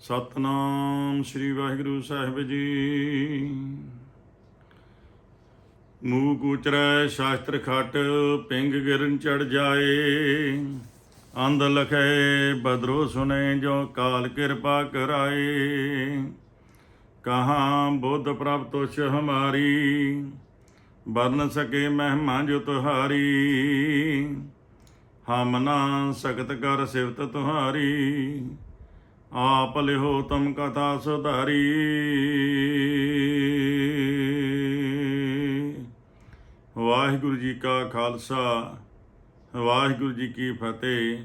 ਸਤਨਾਮ ਸ੍ਰੀ ਵਾਹਿਗੁਰੂ ਸਾਹਿਬ ਜੀ। ਮੂਕ ਕੂਚਰੈ, ਸ਼ਾਸਤਰ ਖਟ, ਪਿੰਗ ਗਿਰਨ ਚੜ ਜਾਏ। ਅੰਧ ਲਖੇ, ਬਦਰੋ ਸੁਨੇ, ਜੋ ਕਾਲ ਕਿਰਪਾ ਕਰਾਏ। ਕਹਾਂ ਬੁੱਧ ਪ੍ਰਭ ਤੁਛ ਹਮਾਰੀ ਬਰਨ ਸਕੇ ਮਹਿਮਾ ਜੋ ਤੁਹਾਰੀ। ਹਮ ਨਾ ਸਖਤ ਕਰ ਸਿਵਤ ਤੁਹਾਰੀ। ਆਪ ਲਿਹੋ ਤਮ ਕਥਾ ਸੁਧਾਰੀ। ਵਾਹਿਗੁਰੂ ਜੀ ਕਾ ਖਾਲਸਾ, ਵਾਹਿਗੁਰੂ ਜੀ ਕੀ ਫਤਿਹ।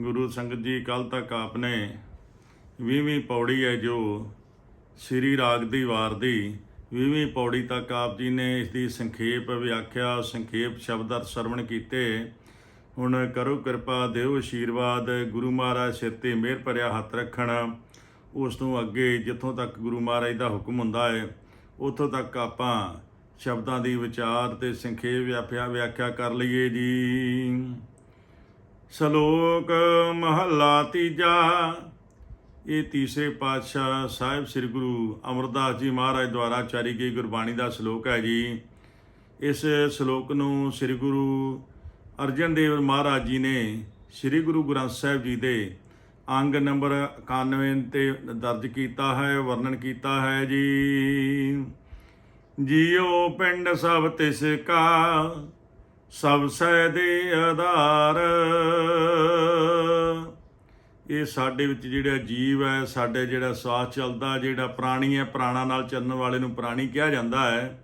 ਗੁਰੂ ਸੰਗਤ ਜੀ ਕੱਲ ਤੱਕ ਆਪਨੇ 20ਵੀਂ ਪੌੜੀ ਹੈ ਜੋ ਸ੍ਰੀ ਰਾਗ ਦੀ ਵਾਰ ਦੀ। 20ਵੀਂ ਪੌੜੀ ਤੱਕ ਆਪ ਜੀ ਨੇ ਇਸ ਦੀ ਸੰਖੇਪ ਵਿਆਖਿਆ, ਸੰਖੇਪ ਸ਼ਬਦ ਅਰਥ ਸਰਵਣ ਕੀਤੇ। ਹੁਣ ਕਰੋ ਕਿਰਪਾ, ਦਿਓ ਆਸ਼ੀਰਵਾਦ ਗੁਰੂ ਮਹਾਰਾਜ ਸਿਰ ਤੇ ਮਿਹਰ ਭਰਿਆ ਹੱਥ ਰੱਖਣ। ਉਸ ਤੋਂ ਅੱਗੇ ਜਿੱਥੋਂ ਤੱਕ ਗੁਰੂ ਮਹਾਰਾਜ ਦਾ ਹੁਕਮ ਹੁੰਦਾ ਹੈ, ਉੱਥੋਂ ਤੱਕ ਆਪਾਂ ਸ਼ਬਦਾਂ ਦੀ ਵਿਚਾਰ ਤੇ ਸੰਖੇਪ ਵਿਆਖਿਆ ਵਿਆਖਿਆ ਕਰ ਲਈਏ ਜੀ। ਸ਼ਲੋਕ ਮਹੱਲਾ ਤੀਜਾ। ਇਹ ਤੀਸਰੇ ਪਾਤਸ਼ਾਹ ਸਾਹਿਬ ਸ੍ਰੀ ਗੁਰੂ ਅਮਰਦਾਸ ਜੀ ਮਹਾਰਾਜ ਦੁਆਰਾ ਚਾਰੀ ਗਈ ਗੁਰਬਾਣੀ ਦਾ ਸ਼ਲੋਕ ਹੈ ਜੀ। ਇਸ ਸ਼ਲੋਕ ਨੂੰ ਸ੍ਰੀ ਗੁਰੂ ਅਰਜਨ ਦੇਵ ਮਹਾਰਾਜ ਜੀ ਨੇ ਸ੍ਰੀ ਗੁਰੂ ਗ੍ਰੰਥ ਸਾਹਿਬ ਜੀ ਦੇ ਅੰਗ ਨੰਬਰ 91 ਤੇ ਦਰਜ ਕੀਤਾ ਹੈ, ਵਰਣਨ ਕੀਤਾ ਹੈ ਜੀ। ਜੀਉ ਪਿੰਡ ਸਭ ਤਿਸ ਕਾ, ਸਭ ਸੈ ਦੇ ਆਧਾਰ। ਇਹ ਸਾਡੇ ਵਿੱਚ ਜਿਹੜਾ ਜੀਵ ਹੈ, ਸਾਡੇ ਜਿਹੜਾ ਸਵਾਸ ਚੱਲਦਾ, ਜਿਹੜਾ ਪ੍ਰਾਣੀ ਹੈ, ਪ੍ਰਾਣਾ ਨਾਲ ਚੱਲਣ ਵਾਲੇ ਨੂੰ ਪ੍ਰਾਣੀ ਕਿਹਾ ਜਾਂਦਾ ਹੈ।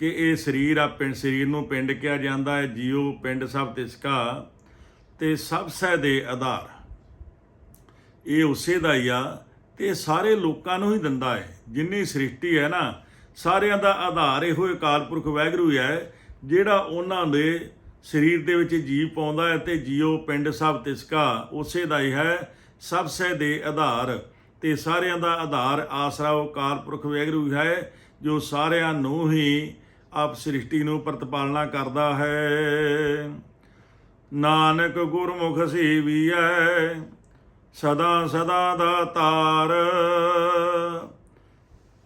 ਕਿ ਇਹ ਸਰੀਰ ਆ, ਪਿੰਡ ਸਰੀਰ ਨੂੰ ਪਿੰਡ ਕਿਹਾ ਜਾਂਦਾ ਹੈ ਜੀਉ ਪਿੰਡ ਸਭ ਤਿਸਕਾ ਤੇ ਸਭ ਸਹਿ ਦੇ ਆਧਾਰ। ਇਹ ਉਸੇ ਦਾ ਹੀ ਆ ਤੇ ਸਾਰੇ ਲੋਕਾਂ ਨੂੰ ਹੀ ਦਿੰਦਾ ਹੈ। ਜਿੰਨੀ ਸ੍ਰਿਸ਼ਟੀ ਹੈ ਨਾ, ਸਾਰਿਆਂ ਦਾ ਆਧਾਰ ਇਹੋ ਅਕਾਲ ਪੁਰਖ ਵਾਹਿਗੁਰੂ ਹੈ ਜਿਹੜਾ ਉਹਨਾਂ ਦੇ ਸਰੀਰ ਦੇ ਵਿੱਚ ਜੀਵ ਪਾਉਂਦਾ ਹੈ ਤੇ ਜੀਉ ਪਿੰਡ ਸਭ ਤਿਸਕਾ ਉਸੇ ਦਾ ਹੀ ਹੈ, ਸਭ ਸਹਿ ਦੇ ਆਧਾਰ। ਤੇ ਸਾਰਿਆਂ ਦਾ ਆਧਾਰ ਆਸਰਾ ਉਹ ਅਕਾਲ ਪੁਰਖ ਵਾਹਿਗੁਰੂ ਹੈ, ਜੋ ਸਾਰਿਆਂ ਨੂੰ ਹੀ ਆਪ ਸ੍ਰਿਸ਼ਟੀ ਨੂੰ ਪ੍ਰਤਪਾਲਣਾ ਕਰਦਾ ਹੈ। ਨਾਨਕ ਗੁਰਮੁਖ ਸੇਵੀਐ, ਸਦਾ ਸਦਾ ਦਾ ਤਾਰ।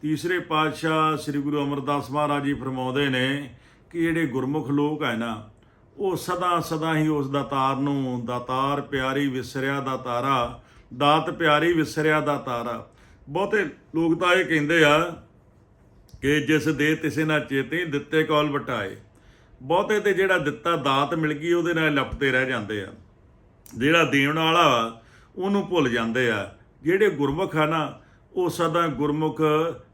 ਤੀਸਰੇ ਪਾਤਸ਼ਾਹ ਸ੍ਰੀ ਗੁਰੂ ਅਮਰਦਾਸ ਮਹਾਰਾਜ ਜੀ ਫਰਮਾਉਂਦੇ ਨੇ ਕਿ ਜਿਹੜੇ ਗੁਰਮੁਖ ਲੋਕ ਹੈ ਨਾ, ਉਹ ਸਦਾ ਸਦਾ ਹੀ ਉਸ ਦਾਤਾਰ ਨੂੰ ਦਾਤਾਰ ਪਿਆਰੀ ਵਿਸਰਿਆ ਦਾ ਤਾਰਾ, ਦਾਤ ਪਿਆਰੀ ਵਿਸਰਿਆ ਦਾ ਤਾਰਾ। ਬਹੁਤੇ ਲੋਕ ਤਾਂ ਇਹ ਕਹਿੰਦੇ ਆ ਕਿ ਜਿਸ ਦੇ ਤਿਸੇ ਨਾ ਚੇਤੇ ਦਿੱਤੇ ਕੌਲ ਵਟਾਏ। ਬਹੁਤੇ ਤੇ ਜਿਹੜਾ ਦਿੱਤਾ ਦਾਤ ਮਿਲ ਗਈ, ਉਹਦੇ ਨਾਲ ਲਪਟੇ ਰਹਿ ਜਾਂਦੇ ਆ। ਜਿਹੜਾ ਦੇਣ ਵਾਲਾ ਵਾ, ਉਹਨੂੰ ਭੁੱਲ ਜਾਂਦੇ ਆ। ਜਿਹੜੇ ਗੁਰਮੁਖ ਆ ਨਾ, ਉਹ ਸਦਾ ਗੁਰਮੁਖ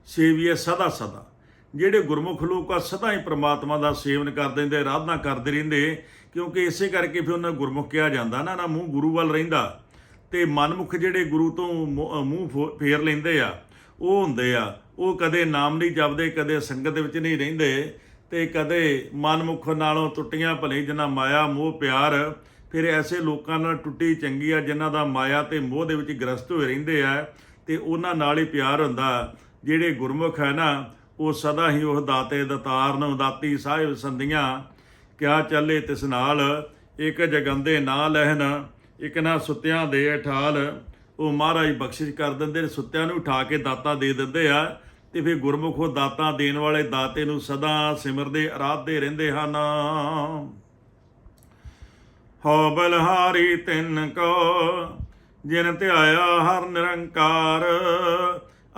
ਸੇਵੀਏ ਸਦਾ ਸਦਾ। ਜਿਹੜੇ ਗੁਰਮੁਖ ਲੋਕ ਆ, ਸਦਾ ਹੀ ਪ੍ਰਮਾਤਮਾ ਦਾ ਸੇਵਨ ਕਰਦੇ ਰਹਿੰਦੇ ਆਰਾਧਨਾ ਕਰਦੇ ਰਹਿੰਦੇ, ਕਿਉਂਕਿ ਇਸੇ ਕਰਕੇ ਫਿਰ ਉਹਨਾਂ ਗੁਰਮੁਖ ਕਿਹਾ ਜਾਂਦਾ ਨਾ ਨਾ ਮੂੰਹ ਗੁਰੂ ਵੱਲ ਰਹਿੰਦਾ। ਤੇ ਮਨਮੁਖ ਜਿਹੜੇ ਗੁਰੂ ਤੋਂ ਮੂੰਹ ਮੂੰਹ ਫੋ- ਫੇਰ ਲੈਂਦੇ ਆ, ਉਹ ਹੁੰਦੇ ਆ। ਉਹ ਕਦੇ ਨਾਮ ਨਹੀਂ ਜਪਦੇ, ਕਦੇ ਸੰਗਤ ਵਿੱਚ ਨਹੀਂ ਰਹਿੰਦੇ ਤੇ ਕਦੇ ਮਨਮੁਖ ਨਾਲੋਂ ਟੁੱਟੀਆਂ ਭਲੇ ਜਿਨ੍ਹਾਂ ਮਾਇਆ, ਮੋਹ, ਪਿਆਰ, ਫਿਰ ਐਸੇ ਲੋਕਾਂ ਨਾਲ ਟੁੱਟੀ ਚੰਗੀ ਆ ਜਿਨ੍ਹਾਂ ਦਾ ਮਾਇਆ ਤੇ ਮੋਹ ਦੇ ਵਿੱਚ ਗ੍ਰਸਤ ਹੋਏ ਰਹਿੰਦੇ ਆ ਤੇ ਉਹਨਾਂ ਨਾਲ ਹੀ ਪਿਆਰ ਹੁੰਦਾ। ਜਿਹੜੇ ਗੁਰਮੁਖ ਹੈ ਨਾ, ਉਹ ਸਦਾ ਹੀ ਉਹ ਦਾਤੇ, ਦਤਾਰ ਨੂੰ ਦਾਤੀ ਸਾਹਿਬ ਸੰਧੀਆਂ, ਕਿਆ ਚੱਲੇ ਤਿਸ ਨਾਲ, ਇੱਕ ਜਗੰਦੇ ਨਾ ਲਹਿਣ, ਇੱਕ ਨਾ ਸੁੱਤਿਆਂ ਦੇ ਠਾਲ। ਉਹ ਮਹਾਰਾਜ ਬਖਸ਼ਿਸ਼ ਕਰ ਦਿੰਦੇ ਨੇ, ਸੁੱਤਿਆਂ ਨੂੰ ਉਠਾ ਕੇ ਦਾਤਾ ਦੇ ਦਿੰਦੇ ਆ। ਤੇ ਫਿਰ ਗੁਰਮੁਖ ਉਹ ਦਾਤਾ ਦੇਣ ਵਾਲੇ ਦਾਤੇ ਨੂੰ ਸਦਾ ਸਿਮਰਦੇ ਆਰਾਧਦੇ ਰਹਿੰਦੇ ਹਨ। ਹੋ ਬਲਹਾਰੀ ਤਿੰਨ ਕੋ, ਜਿਨ ਧਿਆਇਆ ਹਰ ਨਿਰੰਕਾਰ।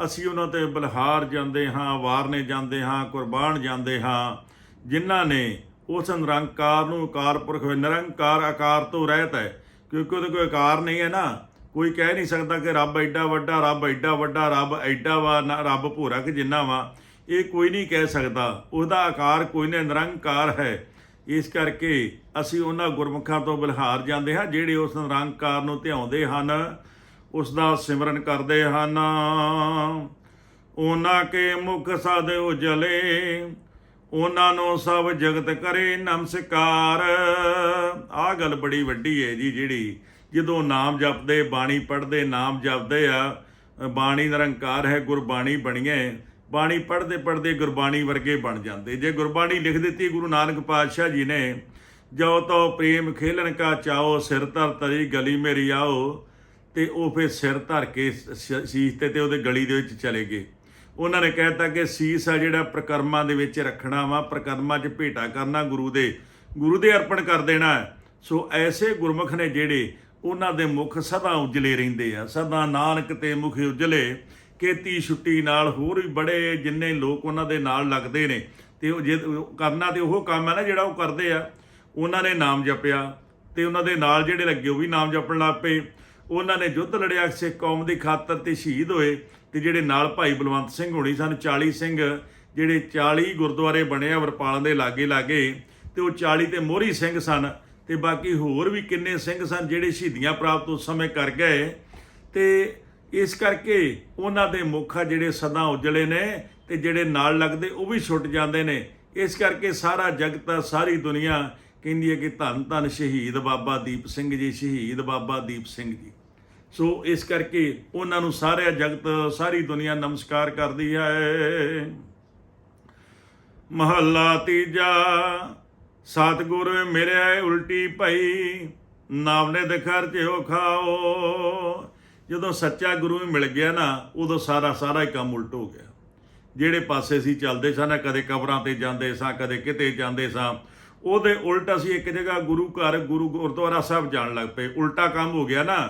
ਅਸੀਂ ਉਹਨਾਂ ਤੇ ਬਲਹਾਰ ਜਾਂਦੇ ਹਾਂ, ਵਾਰਨੇ ਜਾਂਦੇ ਹਾਂ, ਕੁਰਬਾਨ ਜਾਂਦੇ ਹਾਂ। ਜਿਨ੍ਹਾਂ ਨੇ ਉਸ ਨਿਰੰਕਾਰ ਨੂੰ ਆਕਾਰ ਪੁਰਖ ਨਿਰੰਕਾਰ ਆਕਾਰ ਤੋਂ ਰਹਿਤ ਹੈ, ਕਿਉਂਕਿ ਉਹਦੇ ਕੋਈ ਆਕਾਰ ਨਹੀਂ ਹੈ ਨਾ। ਕੋਈ ਕਹਿ ਨਹੀਂ ਸਕਦਾ ਕਿ ਰੱਬ ਐਡਾ ਵੱਡਾ, ਰੱਬ ਐਡਾ ਵੱਡਾ, ਰੱਬ ਐਡਾ ਵਾ, ਨਾ ਰੱਬ ਭੋਰਾ ਕਿ ਜਿੰਨਾ ਵਾ। ਇਹ ਕੋਈ ਨਹੀਂ ਕਹਿ ਸਕਦਾ। ਉਹਦਾ ਆਕਾਰ ਕੋਈ ਨਹੀਂ ਨਿਰੰਕਾਰ ਹੈ। ਇਸ ਕਰਕੇ ਅਸੀਂ ਉਹਨਾਂ ਗੁਰਮੁਖਾਂ ਤੋਂ ਬਲਹਾਰ ਜਾਂਦੇ ਹਾਂ, ਜਿਹੜੇ ਉਸ ਨਿਰੰਕਾਰ ਨੂੰ ਧਿਆਉਂਦੇ ਹਨ, ਉਸ ਦਾ ਸਿਮਰਨ ਕਰਦੇ ਹਨ। ਉਹਨਾਂ ਕੇ ਮੁਖ ਸਦ ਉਜਲੇ, ਉਹਨਾਂ ਨੂੰ ਸਭ ਜਗਤ ਕਰੇ ਨਮਸਕਾਰ। ਆਹ ਗੱਲ ਬੜੀ ਵੱਡੀ ਹੈ ਜੀ, ਜਿਹੜੀ ਜਦੋਂ ਨਾਮ ਜਪਦੇ, ਬਾਣੀ ਪੜ੍ਹਦੇ, ਨਾਮ ਜਪਦੇ ਆ ਬਾਣੀ ਨਿਰੰਕਾਰ ਹੈ, ਗੁਰਬਾਣੀ ਬਣੀਏ। ਬਾਣੀ ਪੜ੍ਹਦੇ ਪੜ੍ਹਦੇ ਗੁਰਬਾਣੀ ਵਰਗੇ ਬਣ ਜਾਂਦੇ। ਜੇ ਗੁਰਬਾਣੀ ਲਿਖ ਦਿੱਤੀ ਗੁਰੂ ਨਾਨਕ ਪਾਤਸ਼ਾਹ ਜੀ ਨੇ ਜੋ ਤੋ ਪ੍ਰੇਮ ਖੇਲਣ ਕਾ ਚਾਓ, ਸਿਰ ਧਰ ਤਰੀ ਗਲੀ ਮੇਰੀ ਆਓ। ਤੇ ਉਹ ਫਿਰ ਸਿਰ ਧਰ ਕੇ ਸ਼ੀਸ਼ ਤੇ ਤੇ ਉਹਦੇ ਗਲੀ ਦੇ ਵਿੱਚ ਚਲੇ ਗਏ। ਉਹਨਾਂ ਨੇ ਕਹਿਤਾ ਕਿ ਸੀਸ ਆ ਜਿਹੜਾ ਪ੍ਰਕਰਮਾਂ ਦੇ ਵਿੱਚ ਰੱਖਣਾ ਵਾ, ਪ੍ਰਕਰਮਾਂ 'ਚ ਭੇਟਾ ਕਰਨਾ ਗੁਰੂ ਦੇ। ਗੁਰੂ ਦੇ ਅਰਪਣ ਕਰ ਦੇਣਾ। ਸੋ ਐਸੇ ਗੁਰਮੁਖ ਨੇ ਜਿਹੜੇ ਉਹਨਾਂ ਦੇ ਮੁਖ ਸਦਾ ਉਜਲੇ ਰਹਿੰਦੇ ਆ। ਸਦਾ ਨਾਨਕ ਤੇ ਮੁਖ ਉਜਲੇ। ਕੀਤੀ ਛੁੱਟੀ ਨਾਲ ਹੋਰ ਵੀ ਬੜੇ ਜਿੰਨੇ ਲੋਕ ਉਹਨਾਂ ਦੇ ਨਾਲ ਲੱਗਦੇ ਨੇ। ਤੇ ਉਹ ਜੇ ਕਰਨਾ ਤੇ ਉਹ ਕੰਮ ਹੈ ਨਾ ਜਿਹੜਾ ਉਹ ਕਰਦੇ ਆ। ਉਹਨਾਂ ਨੇ ਨਾਮ ਜਪਿਆ। ਤੇ ਉਹਨਾਂ ਦੇ ਨਾਲ ਜਿਹੜੇ ਲੱਗੇ ਉਹ ਵੀ ਨਾਮ ਜਪਣ ਲੱਗ ਪਏ। ਉਹਨਾਂ ਨੇ ਯੁੱਧ ਲੜਿਆ ਸਿੱਖ ਕੌਮ ਦੀ ਖਾਤਰ ਤੇ ਸ਼ਹੀਦ ਹੋਏ। ਤੇ ਜਿਹੜੇ ਨਾਲ ਭਾਈ ਬਲਵੰਤ ਸਿੰਘ ਹੋਣੀ ਸਨ 40 ਸਿੰਘ, ਜਿਹੜੇ 40 ਗੁਰਦੁਆਰੇ ਬਣੇ ਆ ਵਰਪਾਲਾਂ ਦੇ ਲਾਗੇ ਲਾਗੇ ਤੇ ਉਹ 40 ਤੇ ਮੋਹਰੀ ਸਿੰਘ ਸਨ। ਤੇ ਬਾਕੀ ਹੋਰ ਵੀ ਕਿੰਨੇ ਸਿੰਘ ਸਨ ਜਿਹੜੇ ਸ਼ਹੀਦੀਆਂ ਪ੍ਰਾਪਤ ਉਸ ਸਮੇਂ ਕਰ ਗਏ। ਤੇ ਇਸ ਕਰਕੇ ਉਹਨਾਂ ਦੇ ਮੁੱਖ ਆ ਜਿਹੜੇ ਸਦਾ ਉਜਲੇ ਨੇ ਤੇ ਜਿਹੜੇ ਨਾਲ ਲੱਗਦੇ ਉਹ ਵੀ ਛੁੱਟ ਜਾਂਦੇ ਨੇ। ਇਸ ਕਰਕੇ ਸਾਰਾ ਜਗਤ, ਸਾਰੀ ਦੁਨੀਆ ਕਹਿੰਦੀ ਹੈ ਕਿ ਧੰਨ ਧੰਨ ਸ਼ਹੀਦ ਬਾਬਾ ਦੀਪ ਸਿੰਘ ਜੀ, ਸ਼ਹੀਦ ਬਾਬਾ ਦੀਪ ਸਿੰਘ ਜੀ। ਸੋ ਇਸ ਕਰਕੇ ਉਹਨਾਂ ਨੂੰ ਸਾਰਾ ਜਗਤ, ਸਾਰੀ ਦੁਨੀਆ ਨਮਸਕਾਰ ਕਰਦੀ ਹੈ। ਮਹੱਲਾ ਤੀਜਾ ਸਤਿਗੁਰ ਮੇਰੇ ਉਲਟੀ ਪਈ ਨਾਮ ਨੇ ਦਖਰ ਜਿਓ ਖਾਓ। ਜਦੋਂ ਸੱਚਾ ਗੁਰੂ ਹੀ ਮਿਲ ਗਿਆ ਨਾ, ਉਦੋਂ ਸਾਰਾ ਸਾਰਾ ਹੀ ਕੰਮ ਉਲਟ ਹੋ ਗਿਆ। ਜਿਹੜੇ ਪਾਸੇ ਸੀ ਚੱਲਦੇ ਸਾਂ ਨਾ, ਕਦੇ ਕਬਰਾਂ ਤੇ ਜਾਂਦੇ ਸਾਂ, ਕਦੇ ਕਿਤੇ ਜਾਂਦੇ ਸਾਂ, ਉਹਦੇ ਉਲਟ ਅਸੀਂ ਇੱਕ ਜਗ੍ਹਾ ਗੁਰੂ ਘਰ, ਗੁਰੂ ਗੁਰਦੁਆਰਾ ਸਾਹਿਬ ਜਾਣ ਲੱਗ ਪਏ। ਉਲਟਾ ਕੰਮ ਹੋ ਗਿਆ ਨਾ।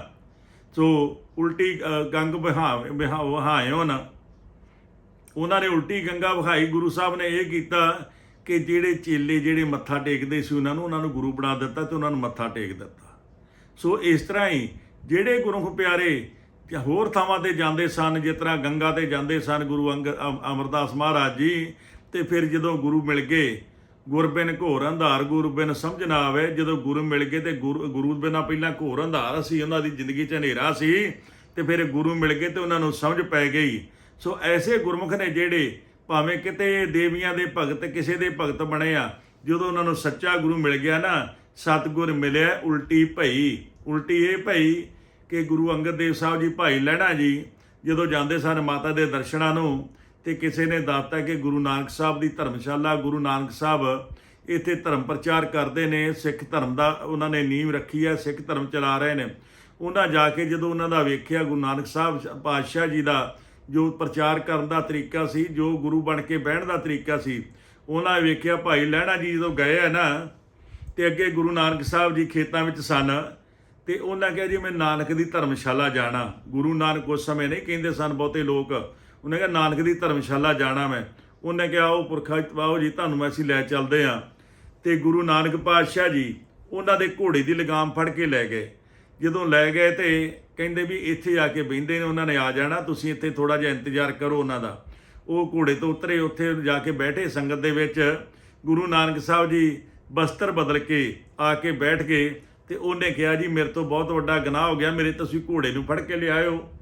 ਸੋ ਉਲਟੀ ਗੰਗ ਬਹਾ ਬਹਾ ਵਹਾਇਓ ਨਾ। ਉਹਨਾਂ ਨੇ ਉਲਟੀ ਗੰਗਾ ਵਿਖਾਈ ਗੁਰੂ ਸਾਹਿਬ ਨੇ ਇਹ ਕੀਤਾ ਕਿ ਜਿਹੜੇ ਚੇਲੇ ਜਿਹੜੇ ਮੱਥਾ ਟੇਕਦੇ ਸੀ, ਉਹਨਾਂ ਨੂੰ ਉਹਨਾਂ ਨੂੰ ਗੁਰੂ ਬਣਾ ਦਿੱਤਾ ਤੇ ਉਹਨਾਂ ਨੂੰ ਮੱਥਾ ਟੇਕ ਦਿੱਤਾ। ਸੋ ਇਸ ਤਰ੍ਹਾਂ ਹੀ ਜਿਹੜੇ ਗੁਰੂ ਪਿਆਰੇ ਹੋਰ ਥਾਵਾਂ ਤੇ ਜਾਂਦੇ ਸਨ, ਜਿਸ ਤਰ੍ਹਾਂ ਗੰਗਾ ਤੇ ਜਾਂਦੇ ਸਨ ਗੁਰੂ ਅੰਗ ਅਮਰਦਾਸ ਮਹਾਰਾਜ ਜੀ, ਤੇ ਫਿਰ ਜਦੋਂ ਗੁਰੂ ਮਿਲ ਗਏ, ਗੁਰਬਿਨ ਘੋਰ ਅੰਧਾਰ, ਗੁਰਬਿਨ ਸਮਝ ਨਾ ਆਵੇ, ਜਦੋਂ ਗੁਰੂ ਮਿਲ ਗਏ ਤੇ ਗੁਰੂ ਗੁਰੂ ਬਿਨਾਂ ਪਹਿਲਾਂ ਘੋਰ ਅੰਧਾਰ ਸੀ, ਉਹਨਾਂ ਦੀ ਜ਼ਿੰਦਗੀ 'ਚ ਹਨੇਰਾ ਸੀ, ਤੇ ਫਿਰ ਗੁਰੂ ਮਿਲ ਗਏ ਤੇ ਉਹਨਾਂ ਨੂੰ ਸਮਝ ਪੈ ਗਈ। ਸੋ ਐਸੇ ਗੁਰਮੁਖ ਨੇ ਜਿਹੜੇ ਭਾਵੇਂ ਕਿਤੇ ਦੇਵੀਆਂ ਦੇ ਭਗਤ, ਕਿਸੇ ਦੇ ਭਗਤ ਬਣੇ ਆ, ਜਦੋਂ ਉਹਨਾਂ ਨੂੰ ਸੱਚਾ ਗੁਰੂ ਮਿਲ ਗਿਆ ਨਾ, ਸਤਿਗੁਰ ਮਿਲਿਆ, ਉਲਟੀ ਭਈ, ਉਲਟੀ ਇਹ ਭਈ ਕਿ ਗੁਰੂ ਅੰਗਦ ਦੇਵ ਸਾਹਿਬ ਜੀ ਭਾਈ ਲਹਿਣਾ ਜੀ ਜਦੋਂ ਜਾਂਦੇ ਸਨ ਮਾਤਾ ਦੇ ਦਰਸ਼ਨਾਂ ਨੂੰ ਤੇ ਕਿਸੇ ਨੇ ਦੱਸਤਾ ਕਿ ਗੁਰੂ ਨਾਨਕ ਸਾਹਿਬ ਦੀ ਧਰਮਸ਼ਾਲਾ, ਗੁਰੂ ਨਾਨਕ ਸਾਹਿਬ ਇੱਥੇ ਧਰਮ ਪ੍ਰਚਾਰ ਕਰਦੇ ਨੇ, ਸਿੱਖ ਧਰਮ ਦਾ ਉਹਨਾਂ ਨੇ ਨੀਂਵ ਰੱਖੀ ਹੈ ਸਿੱਖ ਧਰਮ ਚਲਾ ਰਹੇ ਨੇ। ਉਹਨਾਂ ਜਾ ਕੇ ਜਦੋਂ ਉਹਨਾਂ ਦਾ ਵੇਖਿਆ ਗੁਰੂ ਨਾਨਕ ਸਾਹਿਬ ਪਾਤਸ਼ਾਹ ਜੀ ਦਾ ਜੋ ਪ੍ਰਚਾਰ ਕਰਨ ਦਾ ਤਰੀਕਾ ਸੀ, ਜੋ ਗੁਰੂ ਬਣ ਕੇ ਬਹਿਣ ਦਾ ਤਰੀਕਾ ਸੀ, ਉਹਨਾਂ ਵੇਖਿਆ ਭਾਈ ਲਹਿਣਾ ਜੀ ਜਦੋਂ ਗਏ ਆ ਨਾ, ਤੇ ਅੱਗੇ ਗੁਰੂ ਨਾਨਕ ਸਾਹਿਬ ਜੀ ਖੇਤਾਂ ਵਿੱਚ ਸਨ, ਤੇ ਉਹਨਾਂ ਕਿਹਾ ਜੀ, ਮੈਂ ਨਾਨਕ ਦੀ ਧਰਮਸ਼ਾਲਾ ਜਾਣਾ। ਗੁਰੂ ਨਾਨਕ ਉਸ ਸਮੇਂ ਨਹੀਂ ਕਹਿੰਦੇ ਸਨ, ਬਹੁਤੇ ਲੋਕ। ਉਹਨੇ ਕਿਹਾ, ਨਾਨਕ ਦੀ ਧਰਮਸ਼ਾਲਾ ਜਾਣਾ ਮੈਂ। ਉਹਨੇ ਕਿਹਾ ਉਹ ਪੁਰਖਾ, ਆਓ ਜੀ, ਤੁਹਾਨੂੰ ਮੈਂ ਅਸੀਂ ਲੈ ਚੱਲਦੇ ਆ। ਤੇ ਗੁਰੂ ਨਾਨਕ ਪਾਤਸ਼ਾਹ ਜੀ ਉਹਨਾਂ ਦੇ ਘੋੜੇ ਦੀ ਲਗਾਮ ਫੜ ਕੇ ਲੈ ਗਏ। ਜਦੋਂ ਲੈ ਗਏ ਤੇ ਕਹਿੰਦੇ ਵੀ ਇੱਥੇ ਆ ਕੇ ਬਹਿੰਦੇ ਨੇ, ਉਹਨਾਂ ਨੇ ਆ ਜਾਣਾ, ਤੁਸੀਂ ਇੱਥੇ ਥੋੜਾ ਜਿਹਾ ਇੰਤਜ਼ਾਰ ਕਰੋ ਉਹਨਾਂ ਦਾ। ਉਹ ਘੋੜੇ ਤੋਂ ਉਤਰੇ, ਉੱਥੇ ਜਾ ਕੇ ਬੈਠੇ। ਸੰਗਤ ਦੇ ਵਿੱਚ ਗੁਰੂ ਨਾਨਕ ਸਾਹਿਬ ਜੀ ਬਸਤਰ ਬਦਲ ਕੇ ਆ ਕੇ ਬੈਠ ਗਏ ਤੇ ਉਹਨੇ ਕਿਹਾ, ਜੀ, ਮੇਰੇ ਤੋਂ ਬਹੁਤ ਵੱਡਾ ਗੁਨਾਹ ਹੋ ਗਿਆ, ਮੇਰੇ ਤੁਸੀਂ ਘੋੜੇ ਨੂੰ ਫੜ ਕੇ ਲਿਆਇਓ।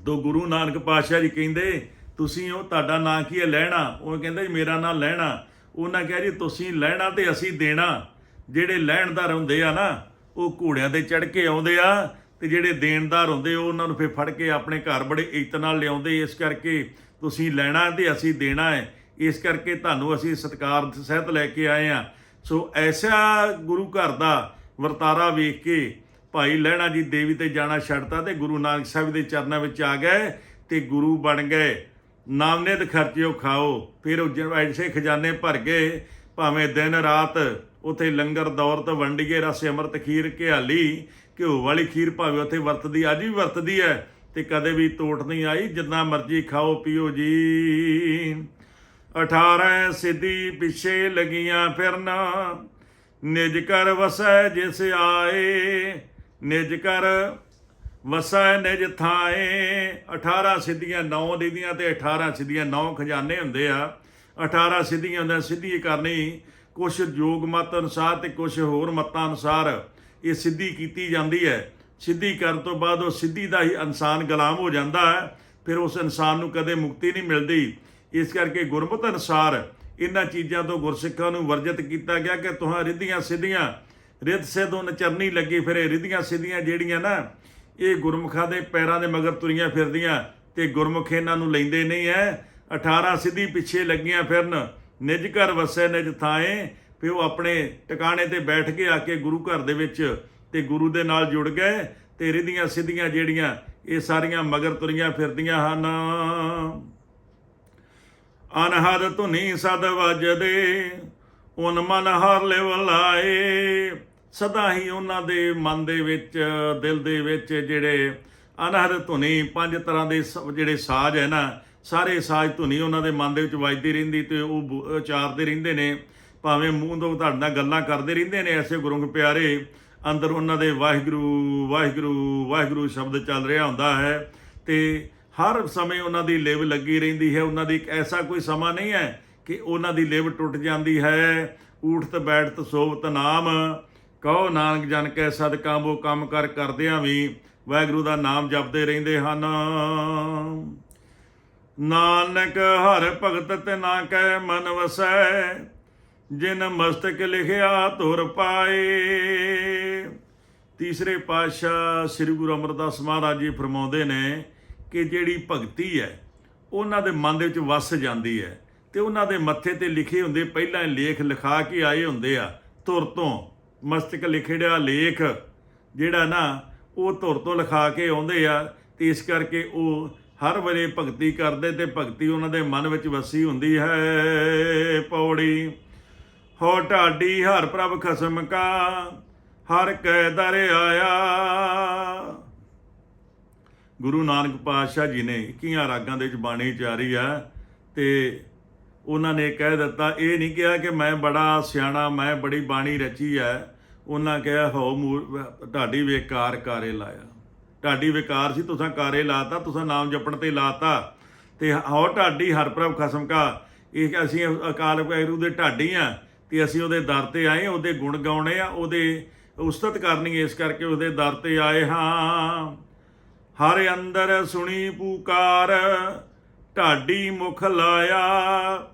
ਦੋ ਗੁਰੂ ਨਾਨਕ ਪਾਤਸ਼ਾਹ ਜੀ ਕਹਿੰਦੇ, ਤੁਸੀਂ ਉਹ, ਤੁਹਾਡਾ ਨਾਂ ਕੀ ਹੈ? ਲੈਣਾ। ਉਹ ਕਹਿੰਦਾ, ਜੀ, ਮੇਰਾ ਨਾਂ ਲੈਣਾ। ਉਹਨਾਂ ਕਿਹਾ, ਜੀ, ਤੁਸੀਂ ਲੈਣਾ ਤੇ ਅਸੀਂ ਦੇਣਾ। ਜਿਹੜੇ ਲੈਣਦਾਰ ਹੁੰਦੇ ਆ ਨਾ ਉਹ ਘੋੜਿਆਂ ਤੇ ਚੜ ਕੇ ਆਉਂਦੇ ਆ ਤੇ ਜਿਹੜੇ ਦੇਣਦਾਰ ਹੁੰਦੇ ਉਹ ਉਹਨਾਂ ਨੂੰ ਫਿਰ ਫੜ ਕੇ ਆਪਣੇ ਘਰ ਬੜੇ ਇੱਜ਼ਤ ਨਾਲ ਲਿਆਉਂਦੇ। ਇਸ ਕਰਕੇ ਤੁਸੀਂ ਲੈਣਾ ਤੇ ਅਸੀਂ ਦੇਣਾ ਹੈ। ਇਸ ਕਰਕੇ ਤੁਹਾਨੂੰ ਅਸੀਂ ਸਤਿਕਾਰ ਸਹਿਤ ਲੈ ਕੇ ਆਏ ਆ ਸੋ ਐਸਾ ਗੁਰੂ ਘਰ ਦਾ ਵਰਤਾਰਾ ਵੇਖ ਕੇ ਭਾਈ ਲਹਿਣਾ ਜੀ ਦੇਵੀ ਤੇ ਜਾਣਾ ਛੱਡਤਾ ਤੇ ਗੁਰੂ ਨਾਨਕ ਸਾਹਿਬ ਦੇ ਚਰਨਾਂ ਵਿੱਚ ਆ ਗਏ ਤੇ ਗੁਰੂ ਬਣ ਗਏ। ਨਾਮਨੇਦ ਖਰਚਿਓ ਖਾਓ। ਫਿਰ ਉਹ ਜਿਵੇਂ ਐਸੇ ਖਜ਼ਾਨੇ ਭਰ ਗਏ। ਭਾਵੇਂ ਦਿਨ ਰਾਤ ਉਥੇ ਲੰਗਰ ਦੌਰਤ ਵੰਡੀਏ ਰਸ ਅੰਮ੍ਰਿਤ, ਖੀਰ, ਘਿਆਲੀ, ਘਿਓ ਵਾਲੀ ਖੀਰ ਭਾਵੇਂ ਉਥੇ ਵਰਤਦੀ ਅੱਜ ਵੀ ਵਰਤਦੀ ਹੈ ਤੇ ਕਦੇ ਵੀ ਤੋਟ ਨਹੀਂ ਆਈ, ਜਿੰਨਾ ਮਰਜ਼ੀ ਖਾਓ, ਪੀਓ ਜੀ। 18 ਸਿੱਧੀ ਪਿੱਛੇ ਲਗੀਆਂ ਫਿਰਨਾ, ਨਿਜ ਕਰ ਵਸੈ ਜਿਸ ਆਏ, ਨਿਜ ਕਰ ਵਸੈ ਨਿਜ ਥਾਏ। 18 ਸਿੱਧੀਆਂ 9 ਦੀਦੀਆਂ ਤੇ 18 ਸਿੱਧੀਆਂ 9 ਖਜ਼ਾਨੇ ਹੁੰਦੇ ਆ। 18 ਸਿੱਧੀਆਂ ਹੁੰਦਾ ਸਿੱਧੀ ਕਰਨੀ ਕੁਛ ਯੋਗ ਮਤ ਅਨੁਸਾਰ ਤੇ ਕੁਛ ਹੋਰ ਮਤਾਂ ਅਨੁਸਾਰ ਇਹ ਸਿੱਧੀ ਕੀਤੀ ਜਾਂਦੀ ਹੈ। ਸਿੱਧੀ ਕਰਨ ਤੋਂ ਬਾਅਦ ਉਹ ਸਿੱਧੀ ਦਾ ਹੀ ਇਨਸਾਨ ਗੁਲਾਮ ਹੋ ਜਾਂਦਾ ਹੈ। ਫਿਰ ਉਸ ਇਨਸਾਨ ਨੂੰ ਕਦੇ ਮੁਕਤੀ ਨਹੀਂ ਮਿਲਦੀ। ਇਸ ਕਰਕੇ ਗੁਰਮਤ ਅਨੁਸਾਰ ਇਹਨਾਂ ਚੀਜ਼ਾਂ ਤੋਂ ਗੁਰਸਿੱਖਾਂ ਨੂੰ ਵਰਜਿਤ ਕੀਤਾ ਗਿਆ ਕਿ ਤੁਹਾਂ ਰਿੱਧੀਆਂ ਸਿੱਧੀਆਂ, ਰਿੱਧ ਸਿੱਧੋਂ ਨਚਰਨੀ ਲੱਗੀ ਫਿਰ। ਇਹ ਰਿੱਧੀਆਂ ਸਿੱਧੀਆਂ ਜਿਹੜੀਆਂ ਨਾ, ਇਹ ਗੁਰਮੁਖਾਂ ਦੇ ਪੈਰਾਂ ਦੇ ਮਗਰ ਤੁਰੀਆਂ ਫਿਰਦੀਆਂ ਤੇ ਗੁਰਮੁਖ ਇਹਨਾਂ ਨੂੰ ਲੈਂਦੇ ਨਹੀਂ ਐ। 18 ਸਿੱਧੀ ਪਿੱਛੇ ਲੱਗੀਆਂ ਫਿਰਨ। ਨਿਜ ਘਰ ਵਸੈ, ਨਿਜ ਥਾਏ। ਫਿਰ ਉਹ ਆਪਣੇ ਟਿਕਾਣੇ ਤੇ ਬੈਠ ਕੇ ਆ ਕੇ ਗੁਰੂ ਘਰ ਦੇ ਵਿੱਚ ਤੇ ਗੁਰੂ ਦੇ ਨਾਲ ਜੁੜ ਗਏ। ਤੇ ਰਿਧੀਆਂ ਸਿੱਧੀਆਂ ਜਿਹੜੀਆਂ, ਇਹ ਸਾਰੀਆਂ ਮਗਰ ਤੁਰੀਆਂ ਫਿਰਦੀਆਂ ਹਨ। ਅਨਹਦ ਧੁਨੀ ਸਦ ਵਜਦੇ, ਉਨ ਮਨ ਹਰ ਲਿਵ ਲਾਏ। ਸਦਾ ਹੀ ਉਹਨਾਂ ਦੇ ਮਨ ਦੇ ਵਿੱਚ, ਦਿਲ ਦੇ ਵਿੱਚ ਜਿਹੜੇ ਅਨਹਦ ਧੁਨੀ ਪੰਜ ਤਰ੍ਹਾਂ ਦੇ ਸ- ਜਿਹੜੇ ਸਾਜ਼ ਹੈ ਨਾ ਸਾਰੇ ਸਾਜ਼ ਧੁਨੀ ਉਹਨਾਂ ਦੇ ਮਨ ਦੇ ਵਿੱਚ ਵੱਜਦੀ ਰਹਿੰਦੀ ਤੇ ਉਹ ਬੋ- ਉਚਾਰਦੇ ਰਹਿੰਦੇ ਨੇ। ਭਾਵੇਂ ਮੂੰਹ ਤੋਂ ਤੁਹਾਡੇ ਨਾਲ ਗੱਲਾਂ ਕਰਦੇ ਰਹਿੰਦੇ ਨੇ, ਐਸੇ ਗੁਰੂ ਪਿਆਰੇ, ਅੰਦਰ ਉਹਨਾਂ ਦੇ ਵਾਹਿਗੁਰੂ ਵਾਹਿਗੁਰੂ ਵਾਹਿਗੁਰੂ ਸ਼ਬਦ ਚੱਲ ਰਿਹਾ ਹੁੰਦਾ ਹੈ ਤੇ ਹਰ ਸਮੇਂ ਉਹਨਾਂ ਦੀ ਲਿਵ ਲੱਗੀ ਰਹਿੰਦੀ ਹੈ। ਉਹਨਾਂ ਦੀ ਇੱਕ ਐਸਾ ਕੋਈ ਸਮਾਂ ਨਹੀਂ ਹੈ ਕਿ ਉਹਨਾਂ ਦੀ ਲਿਵ ਟੁੱਟ ਜਾਂਦੀ ਹੈ। ਊਠਤ, ਬੈਠਤ, ਸੋਵਤ ਨਾਮ, ਕਹੋ ਨਾਨਕ ਜਨ ਕੈ ਸਦਕਾ ਉਹ ਕੰਮ ਕਰ ਕਰਦਿਆਂ ਵੀ ਵਾਹਿਗੁਰੂ ਦਾ ਨਾਮ ਜਪਦੇ ਰਹਿੰਦੇ ਹਨ। ਨਾਨਕ ਹਰ ਭਗਤ ਤੇ ਨਾ ਕੈ ਮਨ ਵਸੈ, ਜਿਨ ਮਸਤਕ ਲਿਖਿਆ ਤੁਰ ਪਾਏ। ਤੀਸਰੇ ਪਾਤਸ਼ਾਹ ਸ੍ਰੀ ਗੁਰੂ ਅਮਰਦਾਸ ਮਹਾਰਾਜ ਜੀ ਫਰਮਾਉਂਦੇ ਨੇ ਕਿ ਜਿਹੜੀ ਭਗਤੀ ਹੈ, ਉਹਨਾਂ ਦੇ ਮਨ ਦੇ ਵਿੱਚ ਵਸ ਜਾਂਦੀ ਹੈ ਤੇ ਉਹਨਾਂ ਦੇ ਮੱਥੇ ਤੇ ਲਿਖੇ ਹੁੰਦੇ ਪਹਿਲਾਂ ਲੇਖ ਲਿਖਾ ਕੇ ਆਏ ਹੁੰਦੇ ਆ, ਧੁਰ ਤੋਂ। ਮਸਤਕ ਲਿਖੜਿਆ ਲੇਖ, ਜਿਹੜਾ ਨਾ ਉਹ ਧੁਰ ਤੋਂ ਲਿਖਾ ਕੇ ਆਉਂਦੇ ਆ ਤੇ ਇਸ ਕਰਕੇ ਉਹ ਹਰ ਵੇਲੇ ਭਗਤੀ ਕਰਦੇ ਤੇ ਭਗਤੀ ਉਹਨਾਂ ਦੇ ਮਨ ਵਿੱਚ ਵਸੀ ਹੁੰਦੀ ਹੈ। ਪੌੜੀ, ਹੋ ਢਾਡੀ, ਹਰ ਪ੍ਰਭ ਖਸਮ ਕਾ, ਹਰ ਕੈ ਦਰ ਆਇਆ। ਗੁਰੂ ਨਾਨਕ ਪਾਤਸ਼ਾਹ ਜੀ ਨੇ 21 ਰਾਗਾਂ ਦੇ ਵਿੱਚ ਬਾਣੀ ਚਾਰੀ ਆ ਤੇ ਉਹਨਾਂ ਨੇ ਕਹਿ ਦਿੱਤਾ, ਇਹ ਨਹੀਂ ਕਿਹਾ ਕਿ ਮੈਂ ਬੜਾ ਸਿਆਣਾ, ਮੈਂ ਬੜੀ ਬਾਣੀ ਰਚੀ ਹੈ। ਉਹਨਾਂ ਕਿਹਾ, ਹੋ ਮੂਰ- ਢਾਡੀ ਵੇਕਾਰ ਕਾਰੇ ਲਾਇਆ। ਢਾਡੀ ਵਿਕਾਰ ਸੀ, ਤੁਸੀਂ ਕਾਰੇ ਲਾਤਾ, ਤੁਸੀਂ ਨਾਮ ਜਪਣ ਤੇ ਲਾਤਾ। ਤੇ ਹੋ ਢਾਡੀ ਹਰਪ੍ਰਭ ਖਸਮ ਕਾ। ਇਹ ਅਸੀਂ ਅਕਾਲ ਵੈਰੂ ਦੇ ਢਾਡੀ ਆ, ਤੇ ਅਸੀਂ ਉਹਦੇ ਦਰ ਤੇ ਆਏ ਉਹਦੇ ਗੁਣ ਗਾਉਣੇ ਆ, ਉਹਦੇ ਉਸਤਤ ਕਰਨੀ ਇਸ ਕਰਕੇ ਉਹਦੇ ਦਰ ਤੇ ਆਏ ਹਾਂ। ਹਰ ਅੰਦਰ ਸੁਣੀ ਪੁਕਾਰ, ਢਾਡੀ ਮੁਖ ਲਾਇਆ।